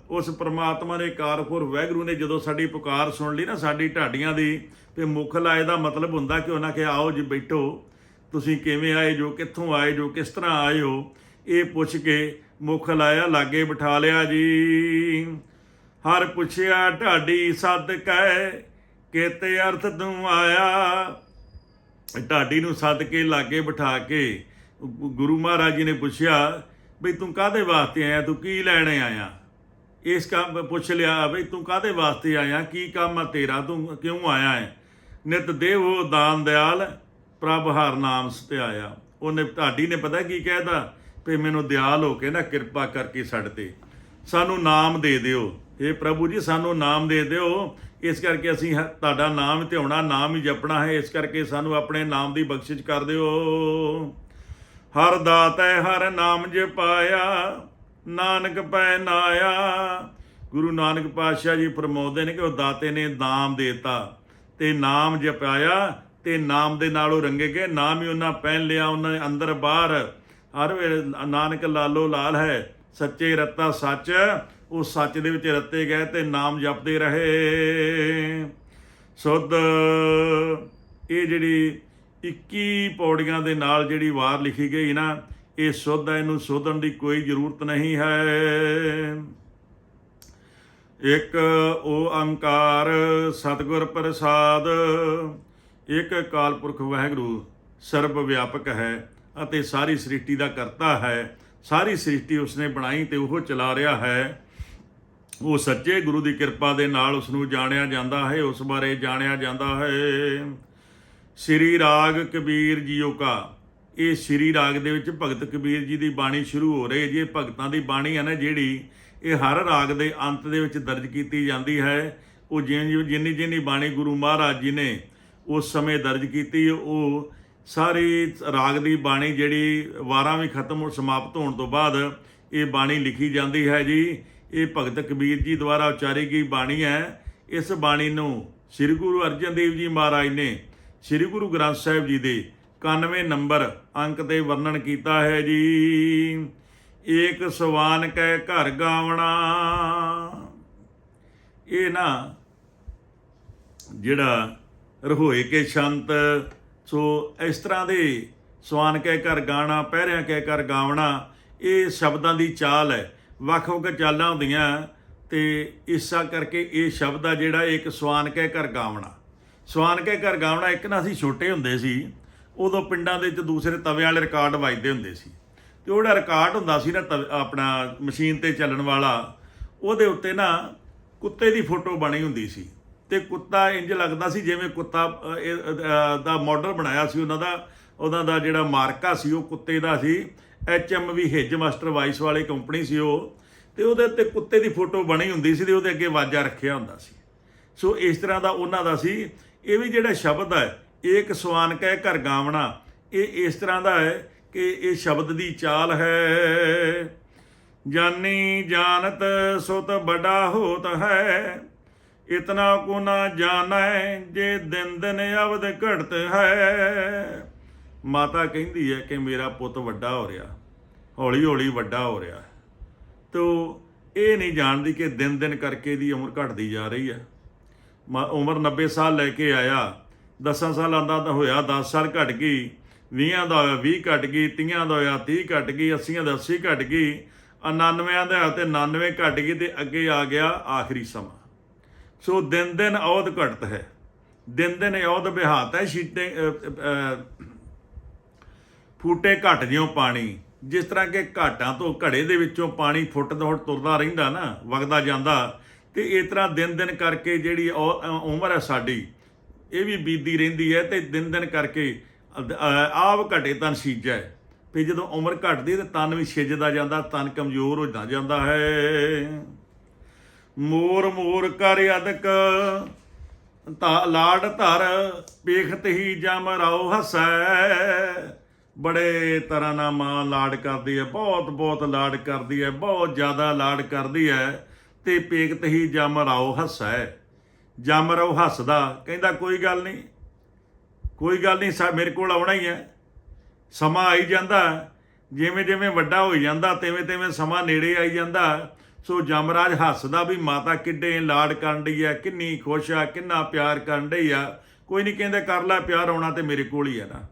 ਉਸ ਪ੍ਰਮਾਤਮਾ ਨੇ ਕਾਰਪੁਰ ਵੈਗਰੂ ਨੇ ਜਦੋਂ ਸਾਡੀ ਪੁਕਾਰ ਸੁਣ ਲਈ ਨਾ, ਸਾਡੀ ਢਾਡੀਆਂ ਦੀ ਤੇ ਮੁਖ ਲਾਏ ਦਾ ਮਤਲਬ ਹੁੰਦਾ ਕਿ ਉਹਨਾਂ ਕਿ ਆਓ ਜੀ ਬੈਠੋ। ਤੁਸੀਂ ਕਿਵੇਂ ਆਏ ਜੋ, ਕਿੱਥੋਂ ਆਏ ਜੋ, ਕਿਸ ਤਰ੍ਹਾਂ ਆਏ ਹੋ? ਇਹ ਪੁੱਛ ਕੇ ਮੁਖ ਲਾਇਆ, ਲਾਗੇ ਬਿਠਾ ਲਿਆ ਜੀ। ਹਰ ਪੁੱਛਿਆ, ਢਾਡੀ ਸੱਦ ਕੈ, ਕਿਤੇ ਅਰਥ ਤੂੰ ਆਇਆ? ਢਾਡੀ ਨੂੰ ਸੱਦ ਕੇ ਲਾਗੇ ਬਿਠਾ ਕੇ ਗੁਰੂ ਮਹਾਰਾਜ ਜੀ ਨੇ ਪੁੱਛਿਆ, ਬਈ ਤੂੰ ਕਾਦੇ ਵਾਸਤੇ ਆਇਆ? ਤੂੰ ਕੀ ਲੈਣ ਆਇਆ? ਇਸ ਕੰਮ ਪੁੱਛ ਲਿਆ, ਬਈ ਤੂੰ ਕਾਦੇ ਵਾਸਤੇ ਆਇਆ? ਕੀ ਕੰਮ ਆ ਤੇਰਾ? ਤੂੰ ਕਿਉਂ ਆਇਆ ਹੈ ਨਿਤ ਦੇਵੋ ਦਾਨ ਦਿਆਲ ਪ੍ਰਭ ਹਰ ਨਾਮ ਸਤਿਆਇਆ ਉਹਨੇ ਢਾਡੀ ਨੇ ਪਤਾ ਕੀ ਕਹਿਦਾ ਵੀ ਮੈਨੂੰ ਦਿਆਲ ਹੋ ਕੇ ਨਾ ਕਿਰਪਾ ਕਰਕੇ ਛੱਡ ਤੇ। ਸਾਨੂੰ ਨਾਮ ਦੇ ਦਿਓ। ਇਹ ਪ੍ਰਭੂ ਜੀ, ਸਾਨੂੰ ਨਾਮ ਦੇ ਦਿਓ। ਇਸ ਕਰਕੇ ਅਸੀਂ ਤੁਹਾਡਾ ਨਾਮ ਧਿਆਉਣਾ, ਨਾਮ ਹੀ ਜਪਣਾ ਹੈ। ਇਸ ਕਰਕੇ ਸਾਨੂੰ ਆਪਣੇ ਨਾਮ ਦੀ ਬਖਸ਼ਿਸ਼ ਕਰ ਦਿਓ। ਹਰ ਦਾਤੈ ਹਰ ਨਾਮ ਜਪਾਇਆ। ਨਾਨਕ ਪੈ ਨਾਇਆ ਗੁਰੂ ਨਾਨਕ ਪਾਤਸ਼ਾਹ ਜੀ ਫਰਮਾਉਂਦੇ ਨੇ ਕਿ ਉਹ ਦਾਤੇ ਨੇ ਨਾਮ ਦੇਤਾ। ਤੇ ਨਾਮ ਜਪਾਇਆ। ਤੇ ਨਾਮ ਦੇ ਨਾਲ ਉਹ ਰੰਗੇ ਗਏ। ਨਾਮ ਹੀ ਉਹਨਾਂ ਪਹਿਨ ਲਿਆ, ਉਹਨਾਂ ਨੇ ਅੰਦਰ ਬਾਹਰ। ਹਰ ਵੇਲੇ ਨਾਨਕ ਲਾਲੋ ਲਾਲ ਹੈ, ਸੱਚੇ ਰੱਤਾ ਸੱਚ, ਉਹ ਸੱਚ ਦੇ ਵਿੱਚ ਰੱਤੇ ਗਏ ਤੇ ਨਾਮ ਜਪਦੇ ਰਹੇ। ਸੁਧ, ਇਹ ਜਿਹੜੀ 21 ਪੌੜੀਆਂ ਦੇ ਨਾਲ ਜਿਹੜੀ ਵਾਰ ਲਿਖੀ ਗਈ ਨਾ, ਇਹ ਸੁਧ ਹੈ, ਇਹਨੂੰ ਸੋਧਣ ਦੀ ਕੋਈ ਜ਼ਰੂਰਤ ਨਹੀਂ ਹੈ। ਇੱਕ ਓੰਕਾਰ ਸਤਿਗੁਰ ਪ੍ਰਸਾਦ ਇੱਕ ਅਕਾਲ ਪੁਰਖ ਵਾਹਿਗੁਰੂ ਸਰਬ ਵਿਆਪਕ ਹੈ ਅਤੇ ਸਾਰੀ ਸ੍ਰਿਸ਼ਟੀ ਦਾ ਕਰਤਾ ਹੈ। ਸਾਰੀ ਸ੍ਰਿਸ਼ਟੀ ਉਸਨੇ ਬਣਾਈ ਤੇ ਉਹ ਚਲਾ ਰਿਹਾ ਹੈ। ਉਹ ਸੱਚੇ ਗੁਰੂ ਦੀ ਕਿਰਪਾ ਦੇ ਨਾਲ ਉਸ ਨੂੰ ਜਾਣਿਆ ਜਾਂਦਾ ਹੈ। ਉਸ ਬਾਰੇ ਜਾਣਿਆ ਜਾਂਦਾ ਹੈ। ਸ੍ਰੀ ਰਾਗ ਕਬੀਰ ਜੀਓ ਕਾ। ਇਹ ਸ੍ਰੀ ਰਾਗ ਦੇ ਵਿੱਚ ਭਗਤ ਕਬੀਰ ਜੀ ਦੀ ਬਾਣੀ ਸ਼ੁਰੂ ਹੋ ਰਹੀ ਹੈ। ਜੀ ਭਗਤਾਂ ਦੀ ਬਾਣੀ ਹੈ ਨਾ ਜਿਹੜੀ, ਇਹ ਹਰ ਰਾਗ ਦੇ ਅੰਤ ਦੇ ਵਿੱਚ ਦਰਜ ਕੀਤੀ ਜਾਂਦੀ ਹੈ। ਉਹ ਜਿਵੇਂ ਜਿੰਨੀ ਜਿੰਨੀ ਬਾਣੀ ਗੁਰੂ ਮਹਾਰਾਜ ਜੀ ਨੇ ਉਸ ਸਮੇਂ ਦਰਜ ਕੀਤੀ, ਉਹ ਸਾਰੀ ਰਾਗ ਦੀ ਬਾਣੀ ਜਿਹੜੀ ਵਾਰਾਂ ਵੀ ਖਤਮ ਹੋ ਸਮਾਪਤ ਹੋਣ ਤੋਂ ਬਾਅਦ ਇਹ ਬਾਣੀ ਲਿਖੀ ਜਾਂਦੀ ਹੈ ਜੀ। ਇਹ ਭਗਤ ਕਬੀਰ ਜੀ ਦੁਆਰਾ ਉਚਾਰੀ ਗਈ ਬਾਣੀ ਹੈ। ਇਸ ਬਾਣੀ ਨੂੰ ਸ੍ਰੀ ਗੁਰੂ ਅਰਜਨ ਦੇਵ ਜੀ ਮਹਾਰਾਜ ਨੇ ਸ੍ਰੀ ਗੁਰੂ ਗ੍ਰੰਥ ਸਾਹਿਬ ਜੀ ਦੇ 91 ਨੰਬਰ ਅੰਕ ਤੇ ਵਰਣਨ ਕੀਤਾ ਹੈ ਜੀ। ਏਕ ਸਵਾਨ ਕੈ ਘਰ ਗਾਵਣਾ। ਇਹ ਨਾ ਜਿਹੜਾ ਰਹੋਏ ਕੇ ਸ਼ੰਤ। ਸੋ ਇਸ ਤਰ੍ਹਾਂ ਦੇ ਸਵਾਨ ਕਹਿ ਕਰ ਗਾਣਾ, ਪਹਿਰਿਆਂ ਕਹਿ ਕਰ ਗਾਵਣਾ, ਇਹ ਸ਼ਬਦਾਂ ਦੀ ਚਾਲ ਹੈ। ਵੱਖ ਵੱਖ ਚਾਲਾਂ ਹੁੰਦੀਆਂ ਤੇ ਇਸਾ ਕਰਕੇ ਇਹ ਸ਼ਬਦ ਆ ਜਿਹੜਾ ਇੱਕ ਸਵਾਨ ਕਹਿ ਕਰ ਗਾਵਣਾ। ਸਵਾਨ ਕਹਿ ਕਰ ਗਾਵਣਾ ਇੱਕ ਨਾ ਅਸੀਂ ਛੋਟੇ ਹੁੰਦੇ ਸੀ, ਉਦੋਂ ਪਿੰਡਾਂ ਦੇ ਵਿੱਚ ਦੂਸਰੇ ਤਵੇ ਵਾਲੇ ਰਿਕਾਰਡ ਵੱਜਦੇ ਹੁੰਦੇ ਸੀ। ਤੇ ਉਹ ਜਿਹੜਾ ਰਿਕਾਰਡ ਹੁੰਦਾ ਸੀ ਨਾ ਤਵ- ਆਪਣਾ ਮਸ਼ੀਨ ਤੇ ਚੱਲਣ ਵਾਲਾ, ਉਹਦੇ ਉੱਤੇ ਨਾ ਕੁੱਤੇ ਦੀ ਫੋਟੋ ਬਣੀ ਹੁੰਦੀ ਸੀ। ਤੇ ਕੁੱਤਾ ਇੰਜ ਲੱਗਦਾ ਸੀ ਜਿਵੇਂ ਕੁੱਤਾ ਦਾ ਮਾਡਲ ਬਣਾਇਆ ਸੀ ਉਹਨਾਂ ਦਾ ਉਹਨਾਂ ਦਾ ਜਿਹੜਾ ਮਾਰਕਾ ਸੀ ਉਹ ਕੁੱਤੇ ਦਾ ਸੀ। ਐਚਐਮਵੀ ਹਿੱਜ ਮਾਸਟਰ ਵਾਈਸ ਵਾਲੀ ਕੰਪਨੀ ਸੀ ਉਹ। ਤੇ ਉਹਦੇ ਉੱਤੇ ਕੁੱਤੇ ਦੀ ਫੋਟੋ ਬਣੀ ਹੁੰਦੀ ਸੀ ਤੇ ਉਹਦੇ ਅੱਗੇ ਵਾਜਾ ਰੱਖਿਆ ਹੁੰਦਾ ਸੀ। ਸੋ ਇਸ ਤਰ੍ਹਾਂ ਦਾ ਉਹਨਾਂ ਦਾ ਸੀ। ਇਹ ਵੀ ਜਿਹੜਾ ਸ਼ਬਦ ਹੈ, ਏਕ ਸਵਾਨ ਕਹਿ ਘਰ ਗਾਵਣਾ, ਇਹ ਇਸ ਤਰ੍ਹਾਂ ਦਾ ਹੈ ਕਿ ਇਹ ਸ਼ਬਦ ਦੀ ਚਾਲ ਹੈ। ਜਾਨੀ ਜਾਣਤ ਸੁਤ ਬੜਾ ਹੋਤ ਹੈ। ਇਤਨਾ ਕੋ ਨਾ ਜਾਣੈ ਜੇ ਦਿਨ ਦਿਨ ਅਵਦ ਘੜਤ ਹੈ। ਮਾਤਾ ਕਹਿੰਦੀ ਹੈ ਕਿ ਮੇਰਾ ਪੁੱਤ ਵੱਡਾ ਹੋ ਰਿਹਾ, ਹੌਲੀ ਹੌਲੀ ਵੱਡਾ ਹੋ ਰਿਹਾ। ਤੋ ਇਹ ਨਹੀਂ ਜਾਣਦੀ ਕਿ ਦਿਨ ਦਿਨ ਕਰਕੇ ਦੀ ਉਮਰ ਘਟਦੀ ਜਾ ਰਹੀ ਹੈ। ਮ- ਉਮਰ 90 ਸਾਲ ਲੈ ਕੇ ਆਇਆ 10 ਸਾਲਾਂ ਦਾ ਤਾਂ ਹੋਇਆ 10 ਸਾਲ ਘਟ ਗਈ 20 ਦਾ ਹੋਇਆ 20 ਘਟ ਗਈ 30 ਦਾ ਹੋਇਆ 30 ਘਟ ਗਈ 80 ਦਾ 80 ਘਟ ਗਈ 99 ਦਾ ਹੋਇਆ ਤੇ 99 ਘਟ ਗਈ ਤੇ ਅੱਗੇ ਆ ਗਿਆ ਆਖਰੀ ਸਮਾਂ। ਸੋ ਦਿਨ ਦਿਨ ਔਦ ਘਟਤ ਹੈ। ਦਿਨ ਦਿਨ ਔਦ ਬਿਹਾਤ ਹੈ, ਸ਼ੀਟੇ ਫੂਟੇ ਘਟ ਜਿਉ ਪਾਣੀ। ਜਿਸ ਤਰ੍ਹਾਂ ਕਿ ਘਾਟਾਂ ਤੋਂ ਘੜੇ ਦੇ ਵਿੱਚੋਂ ਪਾਣੀ ਫੁੱਟ ਤੋਂ ਤੁਰਦਾ ਰਹਿੰਦਾ ਨਾ, ਵਗਦਾ ਜਾਂਦਾ, ਤੇ ਇਸ ਤਰ੍ਹਾਂ ਦਿਨ ਦਿਨ ਕਰਕੇ ਜਿਹੜੀ ਔ- ਉਮਰ ਹੈ ਸਾਡੀ, ਇਹ ਵੀ ਬੀਤੀ ਰਹਿੰਦੀ ਹੈ ਤੇ ਦਿਨ ਦਿਨ ਕਰਕੇ ਅ- ਆਪ ਘਟੇ ਤਨ ਸੀਜੈ। ਵੀ ਜਦੋਂ ਉਮਰ ਘਟਦੀ ਤੇ ਤਨ ਵੀ ਛਿਜਦਾ ਜਾਂਦਾ, ਤਨ ਕਮਜ਼ੋਰ ਹੋ ਜਾਂਦਾ ਜਾਂਦਾ ਹੈ। ਮੋਰ ਮੋਰ ਕਰ ਅਦਕ, ਤਾ ਲਾੜ ਧਰ ਵੇਖਤ ਹੀ ਜਮ ਰਾਉ ਹਸੈ। ਬੜੇ ਤਰ੍ਹਾਂ ਨਾਲ ਮਾਂ ਲਾਡ ਕਰਦੀ ਹੈ, ਬਹੁਤ ਬਹੁਤ ਲਾਡ ਕਰਦੀ ਹੈ, ਬਹੁਤ ਜ਼ਿਆਦਾ ਲਾਡ ਕਰਦੀ ਹੈ ਤੇ ਪੇਖਤ ਹੀ ਜਮ ਰਾਉ ਹਸੈ। ਜਮ ਰਾਉ ਹੱਸਦਾ, ਕਹਿੰਦਾ ਕੋਈ ਗੱਲ ਨਹੀਂ, ਕੋਈ ਗੱਲ ਨਹੀਂ, ਸਾ ਮੇਰੇ ਕੋਲ ਆਉਣਾ ਹੀ ਹੈ। ਸਮਾਂ ਆਈ ਜਾਂਦਾ ਜਿਵੇਂ ਜਿਵੇਂ ਵੱਡਾ ਹੋਈ ਜਾਂਦਾ ਤਿਵੇਂ ਤਿਵੇਂ ਸਮਾਂ ਨੇੜੇ ਆਈ ਜਾਂਦਾ। ਸੋ ਜਮਰਾਜ ਹੱਸਦਾ ਵੀ ਮਾਤਾ ਕਿੱਡੇ ਲਾਡ ਕਰਨ ਡਈ ਆ, ਕਿੰਨੀ ਖੁਸ਼ ਆ, ਕਿੰਨਾ ਪਿਆਰ ਕਰਨ ਡਈ ਆ। ਕੋਈ ਨਹੀਂ ਕਹਿੰਦੇ ਕਰ ਲੈ ਪਿਆਰ, ਆਉਣਾ ਤੇ ਮੇਰੇ ਕੋਲ ਹੀ ਆ ਨਾ।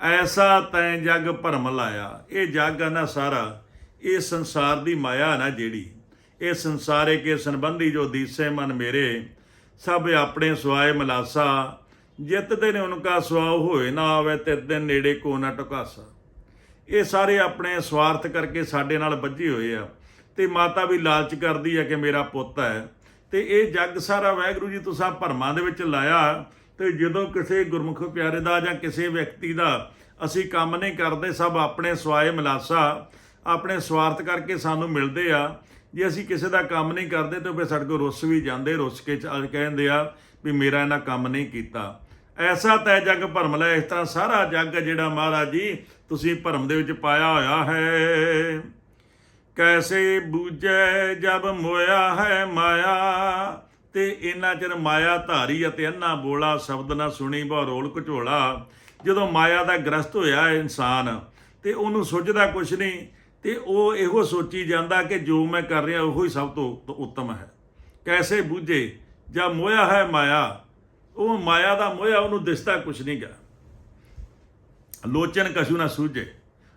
ਐਸਾ ਤੈਂ ਜਗ ਭਰਮ ਲਾਇਆ। ਇਹ ਜਗ ਆ ਨਾ ਸਾਰਾ, ਇਹ ਸੰਸਾਰ ਦੀ ਮਾਇਆ ਨਾ ਜਿਹੜੀ। ਇਹ ਸੰਸਾਰੇ ਕੇ ਸੰਬੰਧੀ ਜੋ ਦੀਸੇ ਮਨ ਮੇਰੇ, ਸਭ ਆਪਣੇ ਸਵਾਏ ਮਲਾਸਾ। ਜਿਤ ਦਿਨ ਉਨਕਾ ਸਵਾਉ ਹੋਏ ਨਾ ਆਵੇ ਤੇ ਦਿਨ ਨੇੜੇ ਕੋ ਨਾ ਟੁਕਾਸਾ। ਇਹ ਸਾਰੇ ਆਪਣੇ ਸਵਾਰਥ ਕਰਕੇ ਸਾਡੇ ਨਾਲ ਵੱਜੇ ਹੋਏ ਆ। ਤੇ ਮਾਤਾ ਵੀ ਲਾਲਚ ਕਰਦੀ ਹੈ ਕਿ ਮੇਰਾ ਪੁੱਤ ਹੈ। ਤੇ ਇਹ ਜੱਗ ਸਾਰਾ ਵਾਹਿਗੁਰੂ ਜੀ ਤੁਸੀਂ ਭਰਮਾਂ ਦੇ ਵਿੱਚ ਲਾਇਆ। ਤੇ ਜਦੋਂ ਕਿਸੇ ਗੁਰਮੁਖ ਪਿਆਰੇ ਦਾ ਜਾਂ ਕਿਸੇ ਵਿਅਕਤੀ ਦਾ ਅਸੀਂ ਕੰਮ ਨਹੀਂ ਕਰਦੇ, ਸਭ ਆਪਣੇ ਸਵਾਏ ਮਲਾਸਾ, ਆਪਣੇ ਸਵਾਰਥ ਕਰਕੇ ਸਾਨੂੰ ਮਿਲਦੇ ਆ। ਜੇ ਅਸੀਂ ਕਿਸੇ ਦਾ ਕੰਮ ਨਹੀਂ ਕਰਦੇ ਤਾਂ ਫਿਰ ਸਾਡੇ ਕੋਲ ਰੁੱਸ ਵੀ ਜਾਂਦੇ, ਰੁੱਸ ਕੇ ਚ- ਕਹਿੰਦੇ ਆ ਵੀ ਮੇਰਾ ਇਹਨਾਂ ਕੰਮ ਨਹੀਂ ਕੀਤਾ। ਐਸਾ ਤੈ ਜਗ ਭਰਮ ਲੈ, ਇਸ ਤਰ੍ਹਾਂ ਸਾਰਾ ਜੱਗ ਜਿਹੜਾ ਮਹਾਰਾਜ ਜੀ ਤੁਸੀਂ ਭਰਮ ਦੇ ਵਿੱਚ ਪਾਇਆ ਹੋਇਆ ਹੈ। ਕੈਸੇ ਬੂਝੈ ਜਬ ਮੋਇਆ ਹੈ ਮਾਇਆ? ਤੇ ਇਨਾ ਚਿਰ ਮਾਇਆ ਧਾਰੀ ਅਤੇ ਅੰਨਾ ਬੋਲਾ ਸ਼ਬਦ ਨਾ ਸੁਣੀ ਬਹੁ ਰੋਲ ਘਚੋਲਾ ਜਦੋਂ ਮਾਇਆ ਦਾ ਗ੍ਰਸਤ ਹੋਇਆ ਹੈ ਇਨਸਾਨ, ਤੇ ਉਹਨੂੰ ਸੁਝਦਾ ਕੁਛ ਨਹੀਂ, ਤੇ ਉਹ ਇਹੋ ਸੋਚੀ ਜਾਂਦਾ ਕਿ ਜੋ ਮੈਂ ਕਰ ਰਿਹਾ ਉਹੀ ਸਭ ਤੋਂ ਉੱਤਮ ਹੈ। ਕੈਸੇ ਬੂਝੇ ਜਾਂ ਮੋਇਆ ਹੈ ਮਾਇਆ? ਉਹ ਮਾਇਆ ਦਾ ਮੋਇਆ ਉਹਨੂੰ ਦਿਸਦਾ ਕੁਛ ਨਹੀਂ ਗਾ। ਲੋਚਨ ਕਸ਼ੂ ਨਾ ਸੂਝੇ।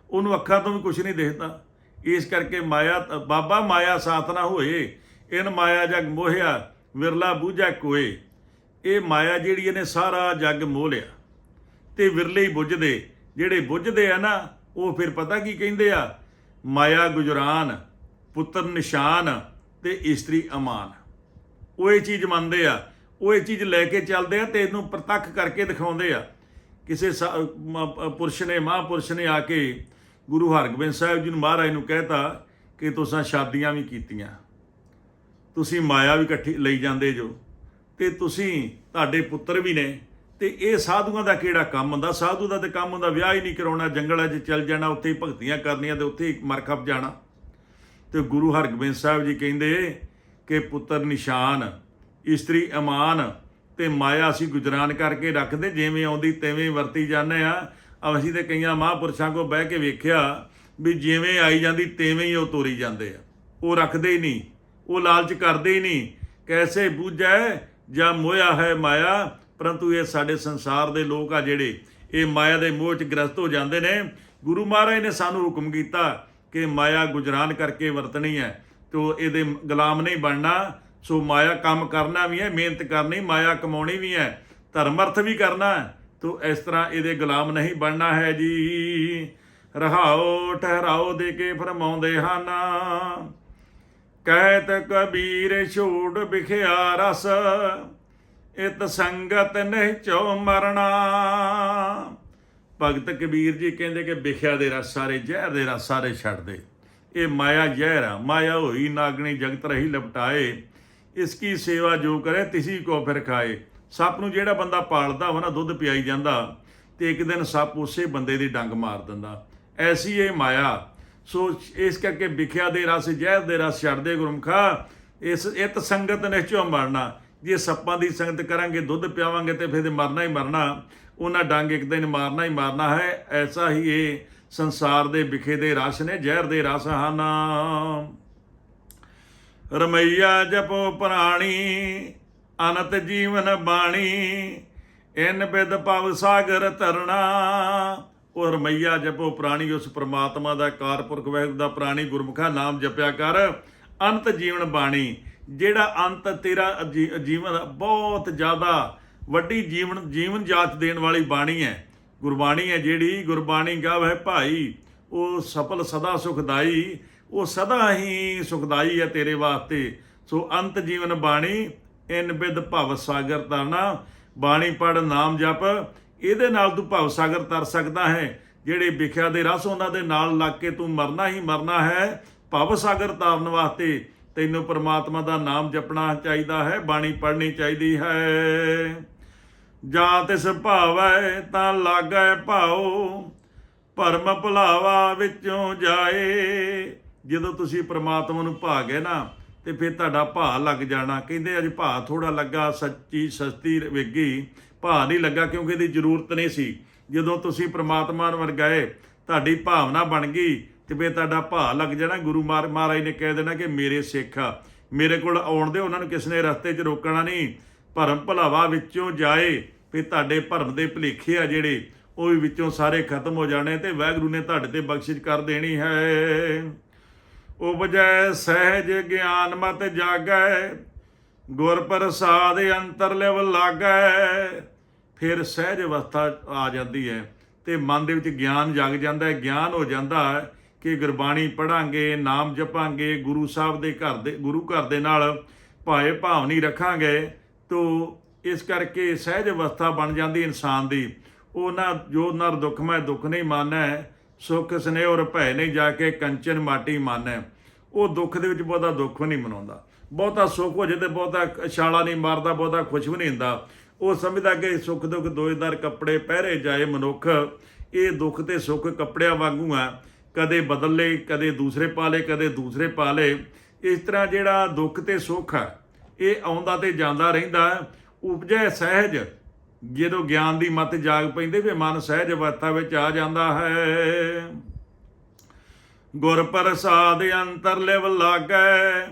ਉਹਨੂੰ ਅੱਖਾਂ ਤੋਂ ਵੀ ਕੁਛ ਨਹੀਂ ਦਿਖਦਾ ਇਸ ਕਰਕੇ ਮਾਇਆ, ਬਾਬਾ ਮਾਇਆ ਸਾਥ ਨਾ ਹੋਏ। ਇਨ ਮਾਇਆ ਜਗ ਮੋਹਿਆ, ਵਿਰਲਾ ਬੂਝਾ ਕੋਏ। ਇਹ ਮਾਇਆ ਜਿਹੜੀ ਇਹਨੇ ਸਾਰਾ ਜੱਗ ਮੋਹ ਲਿਆ। ਤੇ ਵਿਰਲੇ ਹੀ ਬੁੱਝਦੇ। ਜਿਹੜੇ ਬੁੱਝਦੇ ਆ ਨਾ, ਉਹ ਫਿਰ ਪਤਾ ਕੀ ਕਹਿੰਦੇ ਆ? ਮਾਇਆ ਗੁਜਰਾਨ, ਪੁੱਤਰ ਨਿਸ਼ਾਨ ਤੇ ਇਸਤਰੀ ਅਮਾਨ। ਉਹ ਇਹ ਚੀਜ਼ ਮੰਨਦੇ ਆ। ਉਹ ਇਹ ਚੀਜ਼ ਲੈ ਕੇ ਚੱਲਦੇ ਆ ਤੇ ਇਹਨੂੰ ਪ੍ਰਤੱਖ ਕਰਕੇ ਦਿਖਾਉਂਦੇ ਆ। ਕਿਸੇ ਸਾ- ਮ- ਪੁਰਸ਼ ਨੇ, ਮਹਾਂਪੁਰਸ਼ ਨੇ ਆ ਕੇ ਗੁਰੂ ਹਰਗੋਬਿੰਦ ਸਾਹਿਬ ਜੀ ਨੂੰ ਮਹਾਰਾਜ ਨੂੰ ਕਹਿਤਾ ਕਿ ਤੁਸੀਂ ਸ਼ਾਦੀਆਂ ਵੀ ਕੀਤੀਆਂ। ਤੁਸੀਂ ਮਾਇਆ ਵੀ ਇਕੱਠੀ ਲਈ ਜਾਂਦੇ ਜੋ ਤੇ ਤੁਸੀਂ ਤੁਹਾਡੇ ਪੁੱਤਰ ਵੀ ਨੇ ਤੇ ਇਹ ਸਾਧੂਆਂ ਦਾ ਕਿਹੜਾ ਕੰਮ ਹੁੰਦਾ? ਸਾਧੂ ਦਾ ਤੇ ਕੰਮ ਹੁੰਦਾ ਵਿਆਹ ਹੀ ਨਹੀਂ ਕਰਾਉਣਾ, ਜੰਗਲਾਂ 'ਚ ਚੱਲ ਜਾਣਾ, ਉੱਥੇ ਹੀ ਭਗਤੀਆਂ ਕਰਨੀਆਂ ਤੇ ਉੱਥੇ ਹੀ ਮਰ ਖਪ ਜਾਣਾ। ਤੇ ਗੁਰੂ ਹਰਗੋਬਿੰਦ ਸਾਹਿਬ ਜੀ ਕਹਿੰਦੇ ਕਿ ਪੁੱਤਰ ਨਿਸ਼ਾਨ, ਇਸਤਰੀ ਅਮਾਨ ਤੇ ਮਾਇਆ ਅਸੀਂ ਗੁਜਰਾਨ ਕਰਕੇ ਰੱਖਦੇ, ਜਿਵੇਂ ਆਉਂਦੀ ਤਿਵੇਂ ਵਰਤੀ ਜਾਂਦੇ ਆ ਅਸੀਂ ਤੇ ਕਈਆਂ ਮਹਾਂਪੁਰਸ਼ਾਂ ਕੋ ਬਹਿ ਕੇ ਵੇਖਿਆ ਵੀ ਜਿਵੇਂ ਆਈ ਜਾਂਦੀ, ਤਿਵੇਂ ਹੀ ਉਹ ਤੋਰੀ ਜਾਂਦੇ ਆ। ਉਹ ਰੱਖਦੇ ਹੀ ਨਹੀਂ, ਉਹ ਲਾਲਚ ਕਰਦੇ ਹੀ ਨਹੀਂ। ਕੈਸੇ ਬੂਝੈ ਜਾਂ ਮੋਇਆ ਹੈ ਮਾਇਆ? ਪਰੰਤੂ ਇਹ ਸਾਡੇ ਸੰਸਾਰ ਦੇ ਲੋਕ ਆ ਜਿਹੜੇ ਇਹ ਮਾਇਆ ਦੇ ਮੋਹ 'ਚ ਗ੍ਰਸਤ ਹੋ ਜਾਂਦੇ ਨੇ। ਗੁਰੂ ਮਹਾਰਾਜ ਨੇ ਸਾਨੂੰ ਹੁਕਮ ਕੀਤਾ ਕਿ ਮਾਇਆ ਗੁਜਰਾਨ ਕਰਕੇ ਵਰਤਣੀ ਹੈ ਤੋ ਇਹਦੇ ਗੁਲਾਮ ਨਹੀਂ ਬਣਨਾ। ਸੋ ਮਾਇਆ ਕੰਮ ਕਰਨਾ ਵੀ ਹੈ, ਮਿਹਨਤ ਕਰਨੀ, ਮਾਇਆ ਕਮਾਉਣੀ ਵੀ ਹੈ, ਧਰਮ ਅਰਥ ਵੀ ਕਰਨਾ ਹੈ। ਤੋ ਇਸ ਤਰ੍ਹਾਂ ਇਹਦੇ ਗੁਲਾਮ ਨਹੀਂ ਬਣਨਾ ਹੈ ਜੀ। ਰਹਾਓ, ਠਹਿਰਾਓ ਦੇ ਕੇ ਫਰਮਾਉਂਦੇ ਹਨ। ਕਹਿਤ ਕਬੀਰ ਛੋੜ ਵਿਖਿਆ ਰਸ, ਇਤ ਸੰਗਤ ਨਹੀਂ ਚੋ ਮਰਨਾ। ਭਗਤ ਕਬੀਰ ਜੀ ਕਹਿੰਦੇ ਕਿ ਵਿਖਿਆ ਦੇ ਰਸ ਸਾਰੇ, ਜ਼ਹਿਰ ਦੇ ਰਸ ਸਾਰੇ ਛੱਡ ਦੇ। ਇਹ ਮਾਇਆ ਜ਼ਹਿਰ ਆ, ਮਾਇਆ ਹੋਈ, ਨਾਗਣੀ ਜਗਤ ਰਹੀ ਲਪਟਾਏ। ਇਸ ਕੀ ਸੇਵਾ ਜੋ ਕਰੇ, ਤਿਸੀ ਕੋ ਫਿਰ ਖਾਏ। ਸੱਪ ਨੂੰ ਜਿਹੜਾ ਬੰਦਾ ਪਾਲਦਾ ਵਾ ਨਾ, ਦੁੱਧ ਪਿਆਈ ਜਾਂਦਾ, ਤੇ ਇੱਕ ਦਿਨ ਸੱਪ ਉਸੇ ਬੰਦੇ ਦੀ ਡੰਗ ਮਾਰ ਦਿੰਦਾ। ਐਸੀ ਇਹ ਮਾਇਆ, ਸੋ ਇਸ ਕਰਕੇ ਵਿਖਿਆ ਦੇ ਰਸ, ਜ਼ਹਿਰ ਦੇ ਰਸ ਛੱਡਦੇ ਗੁਰਮਖਾ। ਇਸ ਇਤ ਸੰਗਤ ਨਿਸ਼ਚੋ ਮਰਨਾ। ਜੇ ਸੱਪਾਂ ਦੀ ਸੰਗਤ ਕਰਾਂਗੇ, ਦੁੱਧ ਪਿਆਵਾਂਗੇ ਤੇ ਫਿਰ ਮਰਨਾ ਹੀ ਮਰਨਾ। ਉਹਨਾਂ ਡੰਗ ਇੱਕ ਦਿਨ ਮਾਰਨਾ ਹੀ ਮਾਰਨਾ ਹੈ। ਐਸਾ ਹੀ ਇਹ ਸੰਸਾਰ ਦੇ ਵਿਖੇ ਦੇ ਰਸ ਨੇ, ਜ਼ਹਿਰ ਦੇ ਰਸ ਹਨ। ਰਮਈਆ ਜਪੋ ਪ੍ਰਾਣੀ ਅਨੰਤ ਜੀਵਨ ਬਾਣੀ, ਇਨ ਬਿਦ ਭਵ ਸਾਗਰ ਤਰਣਾ। ਉਹ ਰਮਈਆ ਜਪੋ ਪ੍ਰਾਣੀ, ਉਸ ਪ੍ਰਮਾਤਮਾ ਦਾ, ਕਾਰਪੁਰਖ ਵਾਹਿਗੁਰੂ ਦਾ ਪ੍ਰਾਣੀ, ਗੁਰਮੁਖਾ ਨਾਮ ਜਪਿਆ ਕਰ। ਅੰਤ ਜੀਵਨ ਬਾਣੀ, ਜਿਹੜਾ ਅੰਤ ਤੇਰਾ ਜੀਵਨ ਬਹੁਤ ਜ਼ਿਆਦਾ ਵੱਡੀ ਜੀਵਨ ਜੀਵਨ ਜਾਚ ਦੇਣ ਵਾਲੀ ਬਾਣੀ ਹੈ। ਗੁਰਬਾਣੀ ਹੈ ਜਿਹੜੀ, ਗੁਰਬਾਣੀ ਗਾਵੇ ਭਾਈ, ਉਹ ਸਫਲ ਸਦਾ ਸੁਖਦਾਈ, ਉਹ ਸਦਾ ਹੀ ਸੁਖਦਾਈ ਹੈ ਤੇਰੇ ਵਾਸਤੇ। ਸੋ ਅੰਤ ਜੀਵਨ ਬਾਣੀ ਇਨ ਬਿਦ ਭਵ ਸਾਗਰ ਤਰਨਾ, ਬਾਣੀ ਪੜ ਨਾਮ ਜਪ, ਇਹਦੇ ਨਾਲ ਤੂੰ ਭਵ ਸਾਗਰ ਤਰ ਸਕਦਾ ਹੈ। ਜਿਹੜੇ ਵਿਖਿਆ ਦੇ ਰਸ ਉਹਨਾਂ ਦੇ ਨਾਲ ਲੱਗ ਕੇ ਤੂੰ ਮਰਨਾ ਹੀ ਮਰਨਾ ਹੈ, ਭਵ ਸਾਗਰ ਤਾਰਨ ਵਾਸਤੇ ਤੈਨੂੰ ਪਰਮਾਤਮਾ ਦਾ ਨਾਮ ਜਪਣਾ ਚਾਹੀਦਾ ਹੈ, ਬਾਣੀ ਪੜ੍ਹਨੀ ਚਾਹੀਦੀ ਹੈ। ਜਾਂ ਤਿਸ ਭਾਵੈ ਤਾਂ ਲਾਗੈ ਭਾਉ, ਭਰਮ ਭੁਲਾਵਾ ਵਿੱਚੋਂ ਜਾਏ। ਜਦੋਂ ਤੁਸੀਂ ਪਰਮਾਤਮਾ ਨੂੰ ਭਾਗੇ ਨਾ ਤੇ ਫਿਰ ਤੁਹਾਡਾ ਭਾਅ ਲੱਗ ਜਾਣਾ। ਕਹਿੰਦੇ ਅੱਜ ਭਾਅ ਥੋੜਾ ਲੱਗਾ, ਸੱਚੀ ਸਸਤੀ ਵੇਗੀ। ਭਾਅ ਨਹੀਂ ਲੱਗਾ ਕਿਉਂਕਿ ਇਹਦੀ ਜ਼ਰੂਰਤ ਨਹੀਂ ਸੀ। ਜਦੋਂ ਤੁਸੀਂ ਪ੍ਰਮਾਤਮਾ ਨੂੰ ਗਏ ਤੁਹਾਡੀ ਭਾਵਨਾ ਬਣ ਗਈ ਤੇ ਫਿਰ ਤੁਹਾਡਾ ਭਾਅ ਲੱਗ ਜਾਣਾ। ਗੁਰੂ ਮਾਰ- ਮਹਾਰਾਜ ਨੇ ਕਹਿ ਦੇਣਾ ਕਿ ਮੇਰੇ ਸਿੱਖ ਆ। ਮੇਰੇ ਕੋਲ ਆਉਣ ਦੇ ਉਹਨਾਂ ਨੂੰ ਕਿਸ ਨੇ ਰਸਤੇ 'ਚ ਰੋਕਣਾ ਨਹੀਂ। ਭਰਮ ਭਲਾਵਾ ਵਿੱਚੋਂ ਜਾਏ, ਫਿਰ ਤੁਹਾਡੇ ਭਰਮ ਦੇ ਭੁਲੇਖੇ ਆ ਜਿਹੜੇ, ਉਹ ਵੀ ਵਿੱਚੋਂ ਸਾਰੇ ਖਤਮ ਹੋ ਜਾਣੇ ਤੇ ਵਾਹਿਗੁਰੂ ਨੇ ਤੁਹਾਡੇ ਤੇ ਬਖਸ਼ਿਸ਼ ਕਰ ਦੇਣੀ ਹੈ। ਉਪਜੈ ਸਹਿਜ ਗਿਆਨ ਮਤ ਜਾਗੈ, ਗੁਰ ਪ੍ਰਸਾਦ ਅੰਤਰ ਲਿਵ ਲਾਗੈ। ਫਿਰ ਸਹਿਜ ਅਵਸਥਾ ਆ ਜਾਂਦੀ ਹੈ ਤੇ ਮਨ ਦੇ ਵਿੱਚ ਗਿਆਨ ਜਗ ਜਾਂਦਾ ਹੈ। ਗਿਆਨ ਹੋ ਜਾਂਦਾ ਹੈ ਕਿ ਗੁਰਬਾਣੀ ਪੜਾਂਗੇ ਨਾਮ ਜਪਾਂਗੇ, ਗੁਰੂ ਸਾਹਿਬ ਦੇ ਘਰ ਦੇ, ਗੁਰੂ ਘਰ ਦੇ ਨਾਲ ਭਾਏ ਭਾਵਨੀ ਰੱਖਾਂਗੇ, ਤੋ ਇਸ ਕਰਕੇ ਸਹਿਜ ਅਵਸਥਾ ਬਣ ਜਾਂਦੀ ਇਨਸਾਨ ਦੀ। ਉਹ ਨਾ ਜੋ ਨਰ ਦੁੱਖ ਮੈਂ ਦੁੱਖ ਨਹੀਂ ਮਾਨੈ ਸੁਖ ਸਨੇਹ ਔਰ ਭੈ ਨਹੀਂ ਜਾ ਕੇ ਕੰਚਨ ਮਾਟੀ ਮਾਨੈ। ਉਹ ਦੁੱਖ ਦੇ ਵਿੱਚ ਬਹੁਤਾ ਦੁੱਖ ਵੀ ਨਹੀਂ ਮਨਾਉਂਦਾ। ਬਹੁਤਾ ਸੁੱਖ ਹੋ ਜੇ ਤੇ ਬਹੁਤਾ ਛਾਲਾ ਨਹੀਂ ਮਾਰਦਾ, ਬਹੁਤਾ ਖੁਸ਼ ਵੀ ਨਹੀਂ ਹੁੰਦਾ। ਉਹ ਸਮਝਦਾ ਕਿ ਸੁੱਖ ਦੁੱਖ ਦੋਇਦਾਰ ਕੱਪੜੇ ਪਹਿਰੇ ਜਾਏ ਮਨੁੱਖ। ਇਹ ਦੁੱਖ ਤੇ ਸੁੱਖ ਕੱਪੜਿਆਂ ਵਾਂਗੂ ਆ। ਕਦੇ ਬਦਲ ਲਏ ਕਦੇ ਦੂਸਰੇ ਪਾ ਲਏ ਕਦੇ ਦੂਸਰੇ ਪਾ ਲਏ ਇਸ ਤਰ੍ਹਾਂ ਜਿਹੜਾ ਦੁੱਖ ਤੇ ਸੁੱਖ ਆ, ਇਹ ਆਉਂਦਾ ਤੇ ਜਾਂਦਾ ਰਹਿੰਦਾ। ਉਪਜੈ ਸਹਿਜ ਜਦੋਂ ਗਿਆਨ ਦੀ ਮਤ ਜਾਗ ਪੈਂਦੀ ਵੀ ਮਨ ਸਹਿਜ ਅਵਸਥਾ ਵਿੱਚ ਆ ਜਾਂਦਾ ਹੈ। ਗੁਰ ਪ੍ਰਸਾਦ ਅੰਤਰ ਲਿਵ ਲਾਗੈ।